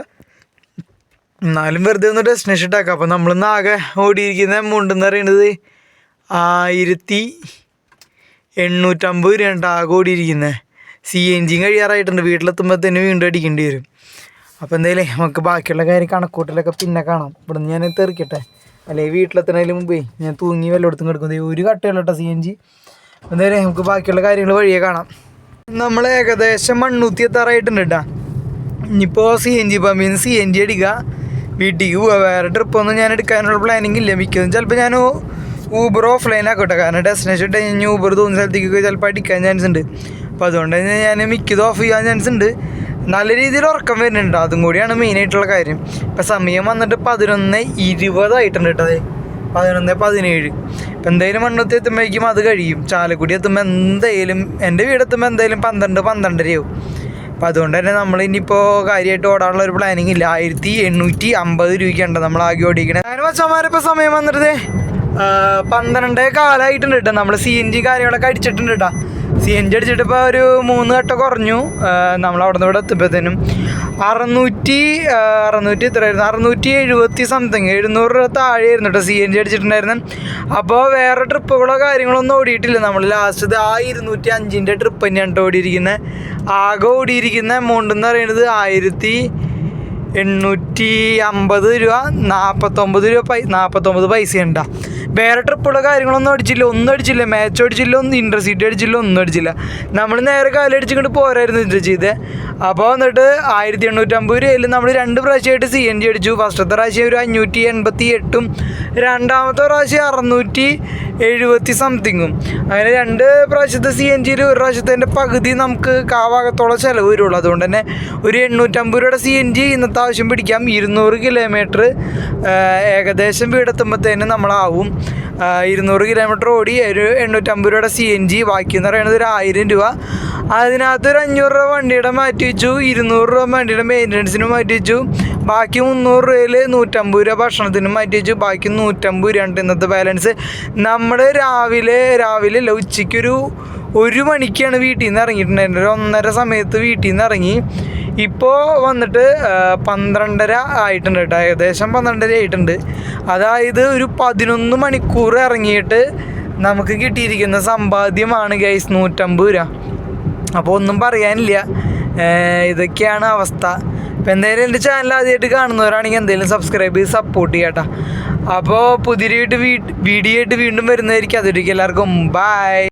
എന്നാലും വെറുതെ ഒന്ന് ഡെസ്റ്റിനേഷൻ ഇട്ടേക്കാം. അപ്പോൾ നമ്മളിന്ന് ആകെ ഓടിയിരിക്കുന്ന എമൗണ്ട് എന്ന് പറയുന്നത് ആയിരത്തി എണ്ണൂറ്റമ്പത് രൂപ ആകെ ഓടിയിരിക്കുന്നത്. സി എൻ ജി കഴിയാറായിട്ടുണ്ട്. വീട്ടിലെത്തുമ്പോൾ തന്നെ വീണ്ടും അടിക്കേണ്ടി വരും. അപ്പോൾ എന്തായാലും നമുക്ക് ബാക്കിയുള്ള കാര്യം കണക്കൂട്ടലൊക്കെ പിന്നെ കാണാം. ഇവിടുന്ന് ഞാൻ തെറിക്കട്ടെ. അല്ലെങ്കിൽ വീട്ടിലെത്തണതിന് മുമ്പേ ഞാൻ തൂങ്ങി വല്ലയിടത്തും കിടക്കും ഒരു കട്ടയുള്ള കേട്ടോ സി എൻ ജി എന്തായാലും നമുക്ക് ബാക്കിയുള്ള കാര്യങ്ങൾ വഴിയെ കാണാം. നമ്മൾ ഏകദേശം മണ്ണൂത്തി എത്താറായിട്ടുണ്ട് കേട്ടോ ഇനിയിപ്പോൾ സി എൻ ജി പമ്പിൽ നിന്ന് സി എൻ ജി അടിക്കുക. വീട്ടിലേക്ക് പോവുക വേറെ ട്രിപ്പൊന്നും ഞാൻ എടുക്കാനുള്ള പ്ലാനിങ് ഇല്ല മിക്കതും. ചിലപ്പോൾ ഞാൻ ഊബർ ഓഫ്ലൈൻ ആക്കട്ടെ. കാരണം ഡെസ്റ്റിനേഷൻ ഇട്ട് കഴിഞ്ഞ് ഊബർ തോന്നുന്ന സ്ഥലത്തേക്ക് ചിലപ്പോൾ അടിക്കാൻ ചാൻസ് ഉണ്ട്. അപ്പോൾ അതുകൊണ്ട് തന്നെ ഞാൻ മിക്കതും ഓഫ് ചെയ്യാൻ ചാൻസ് ഉണ്ട്. നല്ല രീതിയിൽ ഉറക്കം വരുന്നുണ്ട്. അതും കൂടിയാണ് മെയിനായിട്ടുള്ള കാര്യം. ഇപ്പം സമയം വന്നിട്ട് പതിനൊന്ന് ഇരുപതായിട്ടുണ്ട് കേട്ടോ പതിനൊന്ന് പതിനേഴ്. ഇപ്പം എന്തായാലും മണ്ണുത്തി എത്തുമ്പോഴേക്കും അത് കഴിയും. ചാലക്കുടി എത്തുമ്പോൾ എന്തായാലും എന്റെ വീടെത്തുമ്പോൾ എന്തായാലും പന്ത്രണ്ട് പന്ത്രണ്ടരയാവും. അപ്പം അതുകൊണ്ട് തന്നെ നമ്മൾ ഇനിയിപ്പോൾ കാര്യമായിട്ട് ഓടാനുള്ള ഒരു പ്ലാനിങ് ഇല്ല. ആയിരത്തി എണ്ണൂറ്റി അമ്പത് രൂപയ്ക്കുണ്ട് നമ്മൾ ആകെ ഓടിക്കണേ. അങ്ങനെ വച്ചമാരിപ്പോൾ സമയം വന്നിട്ട് പന്ത്രണ്ട് കാലമായിട്ടുണ്ട് കേട്ടോ നമ്മൾ സി എൻ ജി കാര്യങ്ങളൊക്കെ അടിച്ചിട്ടുണ്ട് കേട്ടോ സി എൻ ജി അടിച്ചിട്ട് ഇപ്പോൾ ഒരു മൂന്ന് ഘട്ടം കുറഞ്ഞു. നമ്മൾ അവിടെ നിന്ന് ഇവിടെ എത്തുമ്പോഴത്തേനും അറുന്നൂറ്റി അറുന്നൂറ്റി എത്രയായിരുന്നു അറുന്നൂറ്റി എഴുപത്തി സംതിങ് എഴുന്നൂറ് രൂപ താഴെയായിരുന്നു കേട്ടോ സി എൻ ജി അടിച്ചിട്ടുണ്ടായിരുന്നു. അപ്പോൾ വേറെ ട്രിപ്പുകളോ കാര്യങ്ങളോ ഒന്നും ഓടിയിട്ടില്ല. നമ്മൾ ലാസ്റ്റ് ആ ഇരുന്നൂറ്റി അഞ്ചിന്റെ ട്രിപ്പ് തന്നെയാണ് കേട്ടോ ഓടിയിരിക്കുന്നത് ആകെ ഓടിയിരിക്കുന്ന എമൗണ്ട് എന്ന് പറയുന്നത് ആയിരത്തി എണ്ണൂറ്റി അമ്പത് രൂപ നാൽപ്പത്തൊമ്പത് രൂപ പൈ നാൽപ്പത്തൊമ്പത് പൈസ ഉണ്ടാ വേറെ ട്രിപ്പുള്ള കാര്യങ്ങളൊന്നും അടിച്ചില്ല ഒന്നും അടിച്ചില്ല. മാച്ച് അടിച്ചില്ല ഒന്നും ഇന്റർസിറ്റി അടിച്ചില്ല ഒന്നും അടിച്ചില്ല. നമ്മൾ നേരെ കാലടിച്ചിങ്ങോട്ട് പോരായിരുന്നു ഇന്റർ ചെയ്ത്. അപ്പോൾ വന്നിട്ട് ആയിരത്തി എണ്ണൂറ്റമ്പത് രൂപയിൽ നമ്മൾ രണ്ട് പ്രാവശ്യമായിട്ട് സി എൻ ജി അടിച്ചു. ഫസ്റ്റത്തെ പ്രാവശ്യം ഒരു അഞ്ഞൂറ്റി എൺപത്തി എട്ടും രണ്ടാമത്തെ പ്രാവശ്യം അറുന്നൂറ്റി എഴുപത്തി സംതിങ്ങും അങ്ങനെ രണ്ട് പ്രാവശ്യത്തെ സി എൻ ജിയിൽ ഒരു പ്രാവശ്യത്തിന്റെ പകുതി നമുക്ക് കാവാകത്തോളം ചിലവ് വരുള്ളൂ. അതുകൊണ്ട് തന്നെ ഒരു എണ്ണൂറ്റമ്പത് രൂപയുടെ സി എൻ ജി ഇന്നത്തെ ആവശ്യം പിടിക്കാം. ഇരുന്നൂറ് കിലോമീറ്റർ ഏകദേശം വീടെത്തുമ്പോഴത്തേനും നമ്മളാവും. ഇരുന്നൂറ് കിലോമീറ്റർ ഓടി ഒരു എണ്ണൂറ്റമ്പത് രൂപയുടെ സി എൻ ജി ബാക്കി എന്ന് പറയുന്നത് ഒരു ആയിരം രൂപ. അതിനകത്ത് ഒരു അഞ്ഞൂറ് രൂപ വണ്ടിയുടെ മാറ്റി വെച്ചു ഇരുന്നൂറ് രൂപ വണ്ടിയുടെ മെയിന്റനൻസിന് മാറ്റി വെച്ചു. ബാക്കി മുന്നൂറ് രൂപയിൽ നൂറ്റമ്പത് രൂപ ഭക്ഷണത്തിന് മാറ്റി വെച്ചു. ബാക്കി നൂറ്റമ്പത് രൂപ ഇന്നത്തെ ബാലൻസ് നമ്മൾ രാവിലെ രാവിലെ അല്ല ഉച്ചയ്ക്കൊരു ഒരു മണിക്കാണ് വീട്ടിൽ നിന്ന് ഇറങ്ങിയിട്ടുണ്ടായിരുന്നത്. ഒരു ഒന്നര സമയത്ത് വീട്ടിൽ നിന്ന് ഇറങ്ങി. ഇപ്പോൾ വന്നിട്ട് പന്ത്രണ്ടര ആയിട്ടുണ്ട് കേട്ടോ. ഏകദേശം പന്ത്രണ്ടര ആയിട്ടുണ്ട്. അതായത് ഒരു പതിനൊന്ന് മണിക്കൂർ ഇറങ്ങിയിട്ട് നമുക്ക് കിട്ടിയിരിക്കുന്ന സമ്പാദ്യമാണ് ഗൈസ് നൂറ്റമ്പത് രൂപ. അപ്പോൾ ഒന്നും പറയാനില്ല. ഇതൊക്കെയാണ് അവസ്ഥ. അപ്പോൾ എന്തായാലും എന്റെ ചാനൽ ആദ്യമായിട്ട് കാണുന്നവരാണെങ്കിൽ എന്തെങ്കിലും സബ്സ്ക്രൈബ് ചെയ്ത് സപ്പോർട്ട് ചെയ്യട്ടോ അപ്പോൾ പുതിയ വീഡിയോ ആയിട്ട് വീണ്ടും വരുന്നതായിരിക്കും. അതൊരിക്കും എല്ലാവർക്കും ബൈ